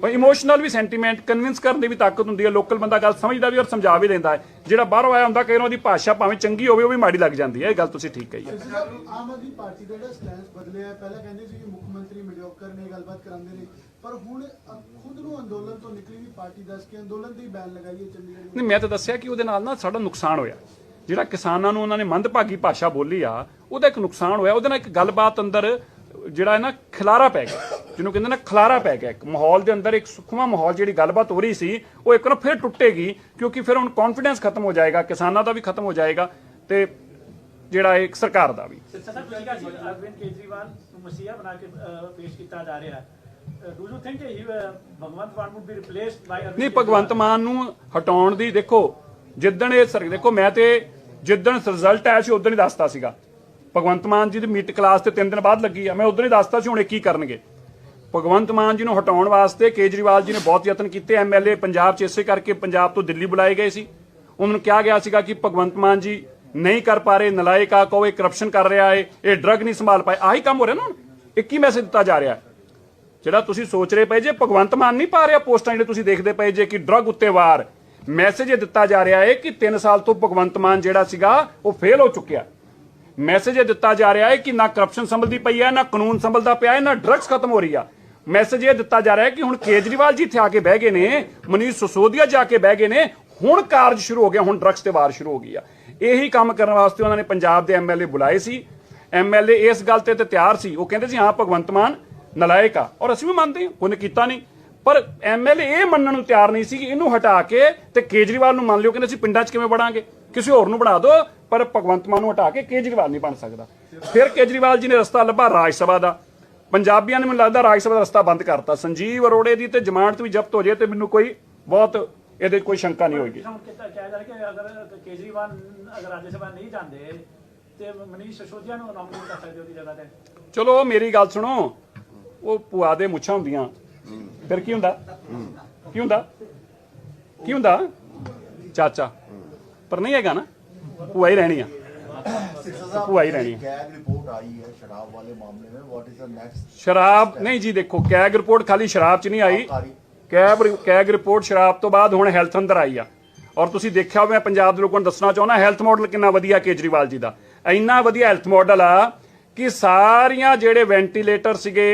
ਇਮੋਸ਼ਨਲ ਵੀ ਸੈਂਟੀਮੈਂਟ ਕਨਵਿੰਸ ਕਰਨ ਦੀ ਵੀ ਤਾਕਤ ਹੁੰਦੀ ਹੈ ਲੋਕਲ ਬੰਦਾ ਗੱਲ ਸਮਝਦਾ ਵੀ ਔਰ ਸਮਝਾ ਵੀ ਦਿੰਦਾ ਹੈ ਜਿਹੜਾ ਬਾਹਰੋਂ ਆਇਆ ਹੁੰਦਾ ਕਈ ਵਾਰ ਉਹਦੀ ਭਾਸ਼ਾ ਭਾਵੇਂ ਚੰਗੀ ਹੋਵੇ ਉਹ ਵੀ ਮਾੜੀ ਲੱਗ ਜਾਂਦੀ ਹੈ ਇਹ ਗੱਲ ਤੁਸੀਂ ਠੀਕ ਕਹੀ ਹੈ ਸਰ ਸਾਹਿਬ ਆਮ ਆਦਮੀ ਪਾਰਟੀ ਦਾ ਜਿਹੜਾ ਸਟੈਂਸ ਬਦਲਿਆ ਹੈ ਪਹਿਲਾਂ ਕਹਿੰਦੇ ਸੀ ਕਿ ਮੁੱਖ ਮੰਤਰੀ ਮਿਡਿਓਕਰ ਨੇ ਗੱਲਬਾਤ ਕਰਾਉਂਦੇ ਨੇ ਪਰ ਹੁਣ ਖੁਦ ਨੂੰ ਅੰਦੋਲਨ ਤੋਂ ਨਿਕਲੀ ਵੀ ਪਾਰਟੀ ਦੱਸ ਕੇ ਅੰਦੋਲਨ ਦੀ ਬੈਨ ਲਗਾਈ ਹੈ ਚੰਡੀਗੜ੍ਹ। ਨਹੀਂ ਮੈਂ ਤਾਂ ਦੱਸਿਆ ਕਿ ਉਹਦੇ ਨਾਲ ਨਾ ਸਾਡਾ ਨੁਕਸਾਨ ਹੋਇਆ। ਜਿਹੜਾ ਕਿਸਾਨਾਂ ਨੂੰ ਉਹਨਾਂ ਨੇ ਮੰਦਭਾਗੀ ਭਾਸ਼ਾ ਬੋਲੀ ਆ ਉਹਦਾ ਇੱਕ ਨੁਕਸਾਨ ਹੋਇਆ। ਉਹਦੇ ਨਾਲ ਇੱਕ ਗੱਲਬਾਤ ਅੰਦਰ ਜਿਹੜਾ ਹੈ ਨਾ ਖਿਲਾਰਾ ਪੈ ਗਿਆ। ਜਿਹਨੂੰ ਕਹਿੰਦੇ ਨਾ ਖਿਲਾਰਾ ਪੈ ਗਿਆ। ਇੱਕ ਮਾਹੌਲ ਦੇ ਅੰਦਰ ਇੱਕ ਸੁਖਮਾ ਮਾਹੌਲ ਜਿਹੜੀ ਗੱਲਬਾਤ ਹੋ ਰਹੀ ਸੀ ਉਹ ਇੱਕ ਨਾ ਫਿਰ ਟੁੱਟੇਗੀ ਕਿਉਂਕਿ ਫਿਰ ਹੁਣ ਕੌਨਫੀਡੈਂਸ ਖਤਮ ਹੋ ਜਾਏਗਾ ਕਿਸਾਨਾਂ ਦਾ ਵੀ ਖਤਮ ਹੋ ਜਾਏਗਾ ਤੇ ਜਿਹੜਾ ਇੱਕ ਸਰਕਾਰ ਦਾ ਵੀ। ਸਰ ਤੁਸੀਂ ਕਿਹਾ ਸੀ ਅਰਵਿੰਦ ਕੇਜਰੀਵਾਲ ਨੂੰ ਮਸੀਹਾ ਬਣਾ ਕੇ ਪੇਸ਼ ਕੀਤਾ ਜਾ ਰਿਹਾ ਹੈ। Do you think he Bhagwant Mann would be replaced by ਨਹੀਂ ਭਗਵੰਤ ਮਾਨ ਨੂੰ ਹਟਾਉਣ ਦੀ ਦੇਖੋ ਜਿੱਦਣ ਇਹ ਸਰ ਦੇਖੋ ਮੈਂ ਤੇ ਜਿੱਦਣ ਰਿਜ਼ਲਟ ਆਇਆ ਸੀ ਉਦੋਂ ਹੀ ਦੱਸਤਾ ਸੀਗਾ। ਭਗਵੰਤ ਮਾਨ ਜੀ ਦੀ ਮੀਟ ਕਲਾਸ ਤੇ 3 ਦਿਨ ਬਾਅਦ ਲੱਗੀ ਆ ਮੈਂ ਉਦੋਂ ਹੀ ਦੱਸਤਾ ਸੀ ਹੁਣ ਇਹ ਕੀ ਕਰਨਗੇ। ਭਗਵੰਤ ਮਾਨ ਜੀ ਨੂੰ ਹਟਾਉਣ ਵਾਸਤੇ ਕੇਜਰੀਵਾਲ ਜੀ ਨੇ ਬਹੁਤ ਯਤਨ ਕੀਤੇ ਐਮਐਲਏ ਪੰਜਾਬ 'ਚ ਇਸੇ ਕਰਕੇ ਪੰਜਾਬ ਤੋਂ ਦਿੱਲੀ ਬੁਲਾਏ ਗਏ ਸੀ। ਉਹਨਾਂ ਨੂੰ ਕਿਹਾ ਗਿਆ ਸੀਗਾ ਕਿ ਭਗਵੰਤ ਮਾਨ ਜੀ ਨਹੀਂ ਕਰ ਪਾ ਰਹੇ ਨਲਾਇਕ ਕਹੋ ਇਹ ਕਰਪਸ਼ਨ ਕਰ ਰਿਹਾ ਹੈ ਇਹ ਡਰਗ ਨਹੀਂ ਸੰਭਾਲ ਪਾਏ ਆਹੀ ਕੰਮ ਹੋ ਰਿਹਾ ਨਾ ਹੁਣ? ਇਹ ਕੀ ਮੈਸੇਜ ਦਿੱਤਾ ਜਾ ਰਿਹਾ। ਜਿਹੜਾ ਤੁਸੀਂ ਸੋਚ ਰਹੇ ਪਏ ਜੇ, ਭਗਵੰਤ ਮਾਨ ਨਹੀਂ ਪਾ ਰਿਹਾ ਪੋਸਟਾਂ ਜਿਹੜੇ ਤੁਸੀਂ ਦੇਖਦੇ ਪਏ ਜੇ ਕਿ ਡਰਗ ਉੱਤੇ ਵਾਰ। ਮੈਸੇਜ ਇਹ ਦਿੱਤਾ ਜਾ ਰਿਹਾ ਹੈ ਕਿ 3 ਸਾਲ ਤੋਂ ਭਗਵੰਤ ਮਾਨ ਜਿਹੜਾ ਸੀਗਾ, ਉਹ ਫੇਲ ਹੋ ਚੁੱਕਿਆ। ਮੈਸੇਜ ਇਹ ਦਿੱਤਾ ਜਾ ਰਿਹਾ ਹੈ ਕਿ ਨਾ ਕਰਪਸ਼ਨ ਸੰਭਲਦੀ ਪਈ ਹੈ ਨਾ ਕਾਨੂੰਨ ਸੰਭਲਦਾ ਪਿਆ ਹੈ ਨਾ ਡਰੱਗਸ ਖਤਮ ਹੋ ਰਹੀ ਆ। ਮੈਸੇਜ ਇਹ ਦਿੱਤਾ ਜਾ ਰਿਹਾ ਹੈ ਕਿ ਹੁਣ ਕੇਜਰੀਵਾਲ ਜੀ ਇੱਥੇ ਆ ਕੇ ਬਹਿ ਗਏ ਨੇ, ਮਨੀਸ਼ ਸਿਸੋਦੀਆ ਜਾ ਕੇ ਬਹਿ ਗਏ ਨੇ, ਹੁਣ ਕਾਰਜ ਸ਼ੁਰੂ ਹੋ ਗਿਆ, ਹੁਣ ਡਰੱਗਸ ਤੇ ਵਾਰ ਸ਼ੁਰੂ ਹੋ ਗਈ ਆ। ਇਹੀ ਕੰਮ ਕਰਨ ਵਾਸਤੇ ਉਹਨਾਂ ਨੇ ਪੰਜਾਬ ਦੇ ਐਮਐਲਏ ਬੁਲਾਏ ਸੀ। ਐਮਐਲਏ ਇਸ ਗੱਲ ਤੇ ਤੇ ਤਿਆਰ ਸੀ। ਉਹ ਕਹਿੰਦੇ ਸੀ, ਹਾਂ, ਭਗਵੰਤ ਮਾਨ ਨਲਾਇਕ ਆ। ਔਰ ਅਸੀਂ ਵੀ ਮੰਨਦੇ ਹਾਂ ਉਹਨੇ ਕੀਤਾ ਨਹੀਂ। ਪਰ ਐਮਐਲਏ ਇਹ ਮੰਨਣ ਨੂੰ ਤਿਆਰ ਨਹੀਂ ਸੀ ਕਿ ਇਹਨੂੰ ਹਟਾ ਕੇ ਤੇ ਕੇਜਰੀਵਾਲ ਨੂੰ ਮੰਨ ਲਿਓ ਕਹਿੰਦੇ ਅਸੀਂ ਪਿੰਡਾਂ 'ਚ ਕਿਵੇਂ ਵੜਾਂਗੇ। ਕਿਸੇ ਹੋਰ ਨੂੰ ਬਣਾ ਦਿਓ ਪਰ ਭਗਵੰਤ ਮਾਨ ਨੂੰ ਹਟਾ ਕੇ ਕੇਜਰੀਵਾਲ ਨਹੀਂ ਬਣ ਸਕਦਾ। ਫਿਰ ਕੇਜਰੀਵਾਲ ਜੀ ਨੇ ਰਸਤਾ ਲੱਭਾ ਰਾਜ ਸਭਾ ਦਾ। ਪੰਜਾਬੀਆਂ ਨੇ ਮੈਨੂੰ ਲੱਗਦਾ ਰਾਜ ਸਭਾ ਦਾ ਰਸਤਾ ਬੰਦ ਕਰਤਾ। ਸੰਜੀਵ ਅਰੋੜੇ ਦੀ ਤੇ ਜ਼ਮਾਨਤ ਵੀ ਜ਼ਬਤ ਹੋ ਜੇ ਤੇ ਮੈਨੂੰ ਕੋਈ ਬਹੁਤ ਇਹਦੇ ਕੋਈ ਸ਼ੰਕਾ ਨਹੀਂ ਹੋਏਗੀ। ਹੁਣ ਕਿਹਾ ਕਿਹਾ ਜਾ ਰਿਹਾ ਕਿ ਅਗਰ ਕੇਜਰੀਵਾਲ ਅਗਰ ਰਾਜ ਸਭਾ ਨਹੀਂ ਜਾਂਦੇ ਤੇ ਮਨੀਸ਼ ਸਿਸੋਦੀਆ ਨੂੰ ਨਾਮਿਨੇਟ ਕਰ ਸਕਦੇ ਉਹਦੀ ਜਗ੍ਹਾ ਤੇ। ਚਲੋ ਮੇਰੀ ਗੱਲ ਸੁਣੋ। ਉਹ ਭੂਆ ਦੇ ਮੁੱਛਾਂ ਹੁੰਦੀਆਂ। ਫਿਰ ਕੀ ਹੁੰਦਾ? ਕੀ ਹੁੰਦਾ? ਕੀ ਹੁੰਦਾ? ਚਾਚਾ। ਪਰ ਨਹੀਂ ਹੈਗਾ ਨਾ। ਭੂਆ ਹੀ ਰਹਿਣੀ ਆ। ਭੂਆ ਹੀ ਰਹਿਣੀ ਕੈਗ ਰਿਪੋਰਟ ਆਈ ਹੈ ਸ਼ਰਾਬ ਵਾਲੇ ਮਾਮਲੇ ਵਿੱਚ। ਵਾਟ ਇਜ਼ ਦ ਨੈਕਸਟ ਸ਼ਰਾਬ ਨਹੀਂ ਜੀ ਦੇਖੋ ਕੈਗ ਰਿਪੋਰਟ ਖਾਲੀ ਸ਼ਰਾਬ 'ਚ ਨਹੀਂ ਆਈ। ਕੈਬ ਕੈਗ ਰਿਪੋਰਟ ਸ਼ਰਾਬ ਤੋਂ ਬਾਅਦ ਹੁਣ ਹੈਲਥ ਅੰਦਰ ਆਈ ਆ। ਔਰ ਤੁਸੀਂ ਦੇਖਿਆ ਹੋਵੇ ਮੈਂ ਪੰਜਾਬ ਦੇ ਲੋਕਾਂ ਨੂੰ ਦੱਸਣਾ ਚਾਹੁੰਦਾ ਹੈਲਥ ਮਾਡਲ ਕਿੰਨਾ ਵਧੀਆ ਕੇਜਰੀਵਾਲ ਜੀ ਦਾ। ਇੰਨਾ ਵਧੀਆ ਹੈਲਥ ਮਾਡਲ ਆ ਕਿ ਸਾਰੀਆਂ ਜਿਹੜੇ ਵੈਂਟੀਲੇਟਰ ਸੀਗੇ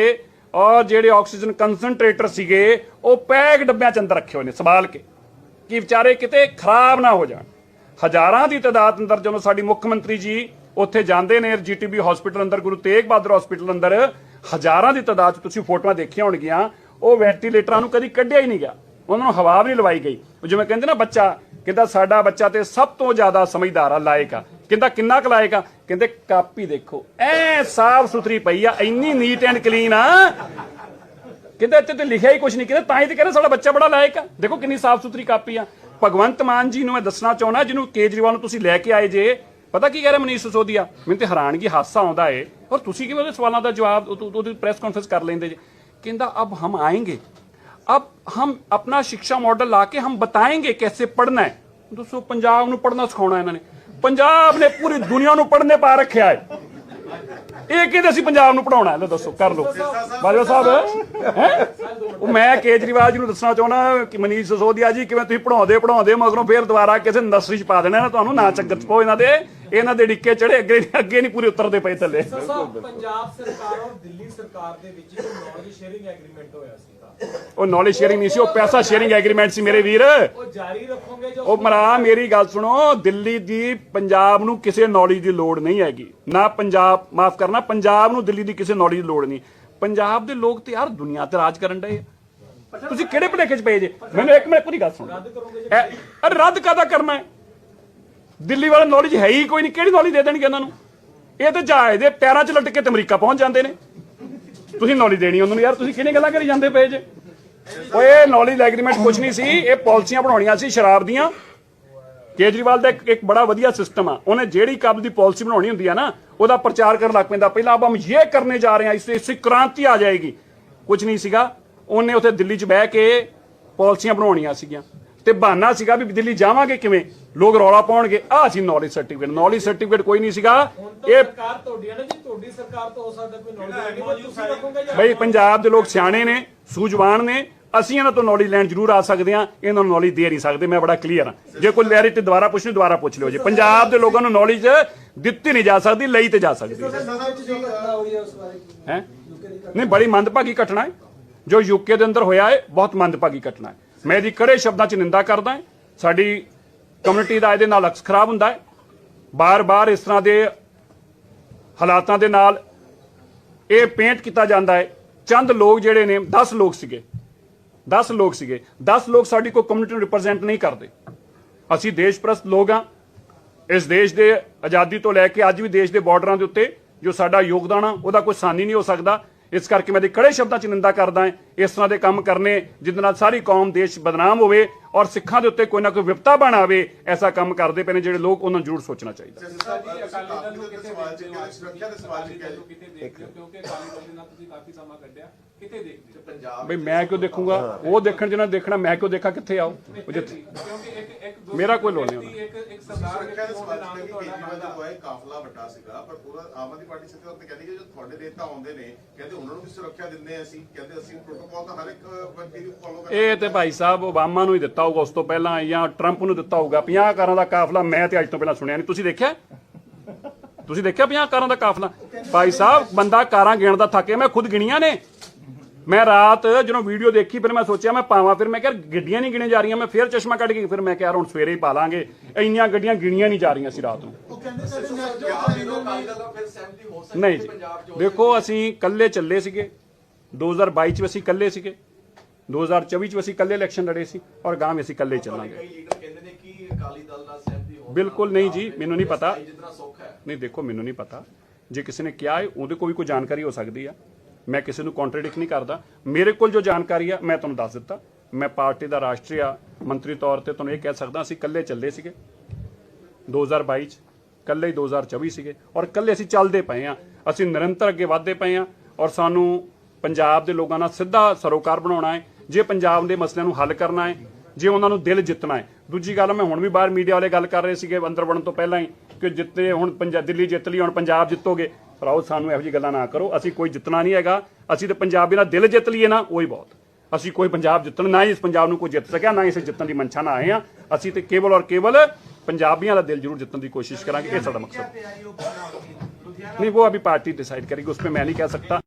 ਔਰ ਜਿਹੜੇ ਆਕਸੀਜਨ ਕਨਸੈਂਟਰੇਟਰ ਸੀਗੇ, ਉਹ ਪੈਕ ਡੱਬਿਆਂ 'ਚ ਅੰਦਰ ਰੱਖੇ ਹੋਏ ਨੇ, ਸੰਭਾਲ ਕੇ। ਕਿ ਵਿਚਾਰੇ ਕਿਤੇ ਖਰਾਬ ਨਾ ਹੋ ਜਾਣ। ਹਜ਼ਾਰਾਂ ਦੀ ਤਾਦਾਦ ਅੰਦਰ ਜਦੋਂ ਸਾਡੀ ਮੁੱਖ ਮੰਤਰੀ ਜੀ ਉੱਥੇ ਜਾਂਦੇ ਨੇ, ਜੀਟੀਬੀ ਹਸਪੀਟਲ ਅੰਦਰ, ਗੁਰੂ ਤੇਗ ਬਹਾਦਰ ਹਸਪੀਟਲ ਅੰਦਰ, ਹਜ਼ਾਰਾਂ ਦੀ ਤਾਦਾਦ 'ਚ ਤੁਸੀਂ ਫੋਟੋਆਂ ਦੇਖੀਆਂ ਹੋਣਗੀਆਂ, ਉਹ ਵੈਂਟੀਲੇਟਰਾਂ ਨੂੰ ਕਦੀ ਕੱਢਿਆ ਹੀ ਨਹੀਂ ਗਿਆ। ਉਹਨਾਂ ਨੂੰ ਹਵਾ ਵੀ ਨਹੀਂ ਲਵਾਈ ਗਈ। ਜਿਵੇਂ ਕਹਿੰਦੇ ਨਾ ਬੱਚਾ ਕਹਿੰਦਾ ਸਾਡਾ ਬੱਚਾ ਤੇ ਸਭ ਤੋਂ ਜ਼ਿਆਦਾ ਸਮਝਦਾਰ ਆ, ਲਾਇਕ ਆ। ਕਹਿੰਦਾ ਕਿੰਨਾ ਕੁ ਲਾਇਕ ਆ? ਕਹਿੰਦੇ ਕਾਪੀ ਦੇਖੋ। ਐ ਸਾਫ਼ ਸੁਥਰੀ ਪਈ ਆ, ਇੰਨੀ ਨੀਟ ਐਂਡ ਕਲੀਨ ਆ। ਕਹਿੰਦਾ ਇੱਥੇ ਤੇ ਲਿਖਿਆ ਹੀ ਕੁਝ ਨਹੀਂ। ਕਹਿੰਦਾ ਤਾਂ ਹੀ ਤੇ ਕਹਿੰਦਾ ਸਾਡਾ ਬੱਚਾ ਬੜਾ ਲਾਇਕ ਆ। ਦੇਖੋ ਕਿੰਨੀ ਸਾਫ਼ ਸੁਥਰੀ ਕਾਪੀ ਆ। ਭਗਵੰਤ ਮਾਨ ਜੀ ਨੂੰ ਮੈਂ ਦੱਸਣਾ ਚਾਹੁੰਦਾ, ਜਿਹਨੂੰ ਕੇਜਰੀਵਾਲ ਨੂੰ ਤੁਸੀਂ ਲੈ ਕੇ ਆਏ ਜੇ, ਪਤਾ ਕੀ ਕਹਿ ਰਿਹਾ ਮਨੀਸ਼ ਸਿਸੋਦੀਆ? ਮੈਨੂੰ ਤੇ ਹੈਰਾਨਗੀ ਹਾਸਾ ਆਉਂਦਾ ਏ। ਔਰ ਤੁਸੀਂ ਕਿਵੇਂ ਉਹਦੇ ਸਵਾਲਾਂ ਦਾ ਜਵਾਬ ਉਹਦੀ ਪ੍ਰੈਸ ਕਾਨਫਰੰਸ ਕਰ ਲੈਂਦੇ ਜੇ। ਕਹਿੰਦਾ, ਅਬ ਹਮ ਆएंगे अब हम अपना शिक्षा मॉडल लाके हम बताएंगे कैसे पढ़ना है दोस्तों पंजाब ਨੂੰ ਪੜ੍ਹਨਾ ਸਿਖਾਉਣਾ ਇਹਨਾਂ ਨੇ ਪੰਜਾਬ ਨੇ ਪੂਰੀ ਦੁਨੀਆ ਨੂੰ ਪੜ੍ਹਨੇ ਪਾ ਰੱਖਿਆ ਹੈ ਇਹ ਕਹਿੰਦੇ ਅਸੀਂ ਪੰਜਾਬ ਨੂੰ ਪੜਾਉਣਾ ਲੈ ਦੱਸੋ ਕਰ ਲਓ ਬਾਜਵਾ ਸਾਹਿਬ ਹੈ ਉਹ ਮੈਂ ਕੇਜਰੀਵਾਲ ਜੀ ਨੂੰ ਦੱਸਣਾ ਚਾਹੁੰਦਾ ਕਿ ਮਨੀਸ਼ ਸਿਸੋਦੀਆ ਜੀ ਕਿਵੇਂ ਤੁਸੀਂ ਪੜਾਉਂਦੇ ਪੜਾਉਂਦੇ ਮਗਰੋਂ ਫੇਰ ਦੁਬਾਰਾ ਕਿਸੇ ਨਰਸਰੀ ਚ ਪਾ ਦੇਣਾ ਨਾ ਤੁਹਾਨੂੰ ਨਾ ਚੱਕਰ ਚ ਪਾਓ ਇਹਨਾਂ ਦੇ ਇਹਨਾਂ ਦੇ ਡਿੱਕੇ ਚੜੇ ਅੱਗੇ ਅੱਗੇ ਨਹੀਂ ਪੂਰੇ ਉਤਰਦੇ ਪਏ ਥੱਲੇ ਸਾਹਿਬ ਪੰਜਾਬ ਸਰਕਾਰ ਔਰ ਦਿੱਲੀ ਸਰਕਾਰ ਦੇ ਵਿੱਚ ਇੱਕ ਨੌਲੇਜ ਸ਼ੇਅਰਿੰਗ ਐਗਰੀਮੈਂਟ ਹੋਇਆ ਸੀਗਾ ਉਹ ਨੌਲੇਜ ਸ਼ੇਅਰਿੰਗ ਨਹੀਂ ਸੀ ਉਹ ਪੈਸਾ ਸ਼ੇਅਰਿੰਗ ਐਗਰੀਮੈਂਟ ਸੀ ਮੇਰੇ ਵੀਰ। ਉਹ ਜਾਰੀ ਰੱਖੋਗੇ ਜੋ ਉਹ ਮਰਾ ਮੇਰੀ ਗੱਲ ਸੁਣੋ ਦਿੱਲੀ ਦੀ ਪੰਜਾਬ ਨੂੰ ਕਿਸੇ ਨੌਲੇਜ ਦੀ ਲੋੜ ਨਹੀਂ ਹੈਗੀ। ਨਾ ਪੰਜਾਬ ਮਾਫ ਕਰਨਾ ਪੰਜਾਬ ਨੂੰ ਦਿੱਲੀ ਦੀ ਕਿਸੇ ਨੌਲੇਜ ਦੀ ਲੋੜ ਨਹੀਂ। ਪੰਜਾਬ ਦੇ ਲੋਕ ਤੇ ਯਾਰ ਦੁਨੀਆ ਤੇ ਰਾਜ ਕਰਨ ਡਏ ਆ। ਤੁਸੀਂ ਕਿਹੜੇ ਭਲੇਖੇ ਚ ਪਏ ਜੇ? ਮੈਨੂੰ ਇੱਕ ਮਿੰਟ ਪੂਰੀ ਗੱਲ ਸੁਣ। ਅਰੇ ਰੱਦ ਕਾਦਾ ਕਰਨਾ ਹੈ? ਦਿੱਲੀ ਵਾਲਾ ਨੌਲੇਜ ਹੈ ਹੀ ਕੋਈ ਨਹੀਂ ਕਿਹੜੀ ਨੌਲੇਜ ਦੇ ਦੇਣਗੇ ਉਹਨਾਂ ਨੂੰ? ਇਹ ਤੇ ਜਹਾਜ਼ ਦੇ ਪੈਰਾਂ 'ਚ ਲਟਕ ਕੇ ਤੇ ਅਮਰੀਕਾ ਪਹੁੰਚ ਜਾਂਦੇ ਨੇ। ਤੁਸੀਂ ਨੌਲੇਜ ਦੇਣੀ ਉਹਨਾਂ ਨੂੰ ਯਾਰ ਤੁਸੀਂ ਕਿਹਨੇ ਗੱਲਾਂ ਕਰੀ ਜਾਂਦੇ ਪਏ ਜੇ? ਓਏ ਨੌਲੇਜ ਐਗਰੀਮੈਂਟ ਕੁਝ ਨਹੀਂ ਸੀ, ਇਹ ਪਾਲਿਸੀਆਂ ਬਣਾਉਣੀਆਂ ਸੀ ਸ਼ਰਾਬ ਦੀਆਂ। ਕੇਜਰੀਵਾਲ ਦਾ ਇੱਕ ਬੜਾ ਵਧੀਆ ਸਿਸਟਮ ਆ। ਉਹਨੇ ਜਿਹੜੀ ਕਬ ਦੀ ਪਾਲਿਸੀ ਬਣਾਉਣੀ ਹੁੰਦੀ ਆ ਨਾ, ਉਹਦਾ ਪ੍ਰਚਾਰ ਕਰਨ ਲੱਗ ਪੈਂਦਾ। ਪਹਿਲਾਂ ਅਬ ਹਮ ਇਹ ਕਰਨੇ ਜਾ ਰਹੇ ਹਾਂ, ਇਸ ਇਸ ਕ੍ਰਾਂਤੀ ਆ ਜਾਏਗੀ। ਕੁਝ ਨਹੀਂ ਸੀਗਾ। ਉਹਨੇ ਉੱਥੇ ਦਿੱਲੀ 'ਚ ਬਹਿ ਕੇ ਪਾਲਿਸੀਆਂ ਬਣਾਉਣੀਆਂ ਸੀਗੀਆਂ। ਤੇ ਬਹਾਨਾ ਸੀਗਾ ਵੀ ਦਿੱਲੀ ਜਾਵਾਂਗੇ ਕਿਵੇਂ? ਲੋਕ ਰੌਲਾ ਪਾਉਣਗੇ। ਆਹ ਸੀ ਨੌਲੇਜ ਸਰਟੀਫਿਕੇਟ ਨੌਲੇਜ ਸਰਟੀਫਿਕੇਟ ਕੋਈ ਨਹੀਂ ਸੀਗਾ। ਇਹ ਸਰਕਾਰ ਤੁਹਾਡੀ ਹੈ ਨਾ ਜੀ। ਤੁਹਾਡੀ ਸਰਕਾਰ ਤੋਂ ਹੋ ਸਕਦਾ ਕੋਈ ਨੌਲੇਜ ਤੁਸੀਂ ਰੱਖੋਗੇ ਜਾਂ ਬਈ ਪੰਜਾਬ ਦੇ ਲੋਕ ਸਿਆਣੇ ਨੇ ਸੂਝਵਾਨ ਨੇ। ਅਸੀਂ ਇਹਨਾਂ ਤੋਂ ਨੌਲੇਜ ਲੈਣ ਜ਼ਰੂਰ ਆ ਸਕਦੇ ਹਾਂ। ਇਹਨਾਂ ਨੂੰ ਨੌਲੇਜ ਦੇ ਨਹੀਂ ਸਕਦੇ। ਮੈਂ ਬੜਾ ਕਲੀਅਰ ਹਾਂ। ਜੇ ਕੋਈ ਲੈਰਿਟੀ ਦੁਬਾਰਾ ਪੁੱਛਣੀ ਦੁਬਾਰਾ ਪੁੱਛ ਲਿਓ ਜੀ। ਪੰਜਾਬ ਦੇ ਲੋਕਾਂ ਨੂੰ ਨੌਲੇਜ ਦਿੱਤੀ ਨਹੀਂ ਜਾ ਸਕਦੀ ਲਈ ਤੇ ਜਾ ਸਕਦੀ ਹੈ। ਨਹੀਂ ਬੜੀ ਮੰਦਭਾਗੀ ਘਟਨਾ ਹੈ। ਜੋ ਯੂਕੇ ਦੇ ਅੰਦਰ ਹੋਇਆ ਹੈ ਬਹੁਤ ਮੰਦਭਾਗੀ ਘਟਨਾ ਹੈ। ਮੈਂ ਇਹਦੀ ਕੜੇ ਸ਼ਬਦਾਂ 'ਚ ਨਿੰਦਾ ਕਰਦਾ ਸਾਡੀ ਕਮਿਊਨਿਟੀ ਦਾ ਇਹਦੇ ਨਾਲ ਅਕਸ ਖਰਾਬ ਹੁੰਦਾ ਹੈ। ਬਾਰ-ਬਾਰ ਇਸ ਤਰ੍ਹਾਂ ਦੇ ਹਾਲਾਤਾਂ ਦੇ ਨਾਲ ਇਹ ਪੇਂਟ ਕੀਤਾ ਜਾਂਦਾ ਹੈ। ਚੰਦ ਲੋਕ ਜਿਹੜੇ ਨੇ 10 ਲੋਕ ਸੀਗੇ। 10 ਲੋਕ ਸੀਗੇ। 10 ਲੋਕ ਸਾਡੀ ਕੋਈ ਕਮਿਊਨਿਟੀ ਨੂੰ ਰਿਪਰੈਜ਼ੈਂਟ ਨਹੀਂ ਕਰਦੇ। ਅਸੀਂ ਦੇਸ਼ਪ੍ਰਸਤ ਲੋਕ ਹਾਂ। ਇਸ ਦੇਸ਼ ਦੇ ਆਜ਼ਾਦੀ ਤੋਂ ਲੈ ਕੇ ਅੱਜ ਵੀ ਦੇਸ਼ ਦੇ ਬਾਰਡਰਾਂ ਦੇ ਉੱਤੇ ਜੋ ਸਾਡਾ ਯੋਗਦਾਨ ਆ, ਉਹਦਾ ਕੋਈ ਸਾਨੀ ਨਹੀਂ ਹੋ ਸਕਦਾ। ਇਸ ਕਰਕੇ ਮੈਂ ਦੇ ਕੜੇ ਸ਼ਬਦਾਂ 'ਚ ਨਿੰਦਾ ਕਰਦਾ ਹਾਂ ਇਸ ਤਰ੍ਹਾਂ ਦੇ ਕੰਮ ਕਰਨੇ ਜਿਹਦੇ ਨਾਲ ਸਾਰੀ ਕੌਮ ਦੇਸ਼ ਬਦਨਾਮ ਹੋਵੇ ਔਰ ਸਿੱਖਾਂ ਦੇ ਉੱਤੇ ਕੋਈ ਨਾ ਕੋਈ ਵਿਪਤਾ ਬਣ ਆਵੇ ਐਸਾ ਕੰਮ ਕਰਦੇ ਪਏ ਨੇ ਜਿਹੜੇ ਲੋਕ ਉਹਨਾਂ ਨੂੰ ਜ਼ਰੂਰ ਸੋਚਣਾ ਚਾਹੀਦਾ। ਅਕਾਲੀ ਦਲ ਨੂੰ ਕਿਤੇ ਵੇਚਦੇ ਹੋ? ਸੁਰੱਖਿਆ ਦੇ ਸਵਾਲ ਚੁੱਕਿਆ ਕਿਤੇ ਦੇਖਦੇ ਹੋ? ਕਿਉਂਕਿ ਅਕਾਲੀ ਦਲ ਦੇ ਨਾਲ ਤੁਸੀਂ ਕਾਫੀ ਸਮਾਂ ਕੱਢਿਆ। ਕਿਤੇ ਦੇਖਦੇ ਹੋ? ਪੰਜਾਬ ਬਈ ਮੈਂ ਕਿਉਂ ਦੇਖੂੰਗਾ? ਉਹ ਦੇਖਣ ਜਿਹਨਾਂ ਦੇਖਣਾ ਮੈਂ ਕਿਉਂ ਦੇਖਾਂ? ਕਿੱਥੇ ਆਓ? ਉਹ ਜਿੱਥੇ ਕਿਉਂਕਿ ਇੱਕ ਇੱਕ ਮੇਰਾ ਕੋਈ ਲੋੜ ਨਹੀਂ ਉਹਨਾਂ ਇੱਕ ਇੱਕ ਸਰਦਾਰ ਸੁਰੱਖਿਆ ਦੇ ਵਿਅਕਤੀ ਸਵਾਲ ਹੋਣ ਦੇ ਚੁੱਕਿਆ ਕਿ ਨਾਮ ਕੇਜਰੀਵਾਲ ਤੁਹਾਡਾ ਦਾ ਕੋਈ ਕਾਫਲਾ ਵੱਡਾ ਸੀਗਾ ਪਰ ਪੂਰਾ ਆਮ ਆਦਮੀ ਪਾਰਟੀ ਸਿੱਧੇ ਤੌਰ ਤੇ ਕਹਿੰਦੀ ਕਿ ਜੋ ਤੁਹਾਡੇ ਨੇਤਾ ਆਉਂਦੇ ਨੇ ਕਹਿੰਦੇ ਉਹਨਾਂ ਨੂੰ ਵੀ ਸੁਰੱਖਿਆ ਦਿੰਦੇ ਆ ਅਸੀਂ ਕਹਿੰਦੇ ਅਸੀਂ ਪ੍ਰੋਟੋਕਾਲ ਤਾਂ ਹਰ ਇੱਕ ਵਿਅਕਤੀ ਨੂੰ ਫੋਲੋ ਕਰਦੇ ਇਹ ਤੇ ਭਾਈ ਸਾਹਿਬ ਓਬਾਮਾ ਨੂੰ ਹੀ ਦਿੱਤਾ ਹੋਊਗਾ ਉਸ ਤੋਂ ਪਹਿਲਾਂ ਜਾਂ ਟਰੰਪ ਨੂੰ ਦਿੱਤਾ ਹੋਊਗਾ। 50 ਕਾਰਾਂ ਦਾ ਕਾਫਲਾ ਮੈਂ ਤੇ ਅੱਜ ਤੋਂ ਪਹਿਲਾਂ ਸੁਣਿਆ ਨਹੀਂ। ਤੁਸੀਂ ਦੇਖਿਆ? ਤੁਸੀਂ ਦੇਖਿਆ 50 ਕਾਰਾਂ ਦਾ ਕਾਫਲਾ? ਭਾਈ ਸਾਹਿਬ ਬੰਦਾ ਕਾਰਾਂ ਗਿਣਦਾ ਥੱਕੇ ਮੈਂ ਖੁਦ ਗਿਣੀਆਂ ਨੇ। ਮੈਂ ਰਾਤ ਜਦੋਂ ਵੀਡੀਓ ਦੇਖੀ ਫਿਰ ਮੈਂ ਸੋਚਿਆ ਮੈਂ ਪਾਵਾਂ ਫਿਰ ਮੈਂ ਕਿਹਾ ਗੱਡੀਆਂ ਨਹੀਂ ਗਿਣੇ ਜਾ ਰਹੀਆਂ ਮੈਂ ਫਿਰ ਚਸ਼ਮਾ ਕੱਢ ਕੇ ਫਿਰ ਮੈਂ ਕਿਹਾ ਹੁਣ ਸਵੇਰੇ ਹੀ ਪਾ ਲਾਂਗੇ। ਇੰਨੀਆਂ ਗੱਡੀਆਂ ਗਿਣੀਆਂ ਨਹੀਂ ਜਾ ਰਹੀਆਂ ਸੀ ਰਾਤ ਨੂੰ। ਨਹੀਂ ਜੀ ਦੇਖੋ ਅਸੀਂ ਕੱਲੇ ਚੱਲੇ ਸੀਗੇ। 2022 ਚ ਵੀ ਅਸੀਂ ਕੱਲੇ ਸੀਗੇ। 2024 ਚ ਵੀ ਅਸੀਂ ਕੱਲੇ ਇਲੈਕਸ਼ਨ ਲੜੇ ਸੀ ਔਰ ਗਾਂ ਵੀ ਅਸੀਂ ਕੱਲੇ ਚੱਲਾਂਗੇ। ਬਿਲਕੁਲ ਨਹੀਂ ਜੀ ਮੈਨੂੰ ਨਹੀਂ ਪਤਾ। ਨਹੀਂ ਦੇਖੋ ਮੈਨੂੰ ਨਹੀਂ ਪਤਾ। ਜੇ ਕਿਸੇ ਨੇ ਕਿਹਾ ਹੈ ਉਹਦੇ ਕੋਲ ਵੀ ਕੋਈ ਜਾਣਕਾਰੀ ਹੋ ਸਕਦੀ ਆ। ਮੈਂ ਕਿਸੇ ਨੂੰ ਕੰਟਰਡਿਕਟ ਨਹੀਂ ਕਰਦਾ। ਮੇਰੇ ਕੋਲ ਜੋ ਜਾਣਕਾਰੀ ਆ, ਮੈਂ ਤੁਹਾਨੂੰ ਦੱਸ ਦਿੱਤਾ। ਮੈਂ ਪਾਰਟੀ ਦਾ ਰਾਸ਼ਟਰੀ ਮੰਤਰੀ ਤੌਰ ਤੇ ਤੁਹਾਨੂੰ ਇਹ ਕਹਿ ਸਕਦਾ, ਅਸੀਂ ਇਕੱਲੇ ਚੱਲੇ ਸੀਗੇ। 2022 ਚ, ਇਕੱਲੇ ਹੀ 2024 ਸੀਗੇ। ਔਰ ਇਕੱਲੇ ਅਸੀਂ ਚੱਲਦੇ ਪਏ ਆ। ਅਸੀਂ ਨਿਰੰਤਰ ਅੱਗੇ ਵਧਦੇ ਪਏ ਆ। ਔਰ ਸਾਨੂੰ ਪੰਜਾਬ ਦੇ ਲੋਕਾਂ ਨਾਲ ਸਿੱਧਾ ਸਰੋਕਾਰ ਬਣਾਉਣਾ ਹੈ। ਜੇ ਪੰਜਾਬ ਦੇ ਮਸਲਿਆਂ ਨੂੰ ਹੱਲ ਕਰਨਾ ਹੈ, ਜੇ ਉਹਨਾਂ ਨੂੰ ਦਿਲ ਜਿੱਤਣਾ ਹੈ। ਦੂਜੀ ਗੱਲ, ਮੈਂ ਹੁਣ ਵੀ ਬਾਹਰ ਮੀਡੀਆ ਵਾਲੇ ਗੱਲ ਕਰ ਰਹੇ ਸੀਗੇ ਅੰਦਰ ਵੜਨ ਤੋਂ ਪਹਿਲਾਂ ਹੀ ਕਿ ਜਿੱਤੇ ਹੁਣ ਪੰਜਾਬ ਦਿੱਲੀ ਜਿੱਤ ਲਈ, ਹੁਣ ਪੰਜਾਬ ਜਿੱਤੋਗੇ। ਭਰਾਓ, ਸਾਨੂੰ ਇਹੋ ਜਿਹੀ ਗੱਲਾਂ ਨਾ ਕਰੋ। ਅਸੀਂ ਕੋਈ ਜਿੱਤਣਾ ਨਹੀਂ ਹੈਗਾ। ਅਸੀਂ ਤੇ ਪੰਜਾਬ ਨਾਲ ਦਿਲ ਜਿੱਤ ਲਈਏ ਨਾ, ਉਹ ਹੀ ਬਹੁਤ। ਅਸੀਂ ਕੋਈ ਪੰਜਾਬ ਜਿੱਤਣ, ਨਾ ਹੀ ਇਸ ਪੰਜਾਬ ਨੂੰ ਕੋਈ ਜਿੱਤ ਸਕਿਆ, ਨਾ ਹੀ ਅਸੀਂ ਜਿੱਤਣ ਦੀ ਮਨਸ਼ਾ ਨਾ ਆਏ ਆ ਅਸੀਂ ਤੇ ਕੇਵਲ ਔਰ ਕੇਵਲ ਪੰਜਾਬੀਆਂ ਦਾ ਦਿਲ ਜ਼ਰੂਰ ਜਿੱਤਣ ਦੀ ਕੋਸ਼ਿਸ਼ ਕਰਾਂਗੇ। ਇਹ ਸਾਡਾ ਮਕਸਦ। ਨਹੀਂ, ਉਹ ਅਭੀ ਪਾਰਟੀ ਡਿਸਾਈਡ ਕਰੇਗੀ, ਉਸ 'ਤੇ ਮੈਂ ਨਹੀਂ ਕਹਿ ਸਕਦਾ।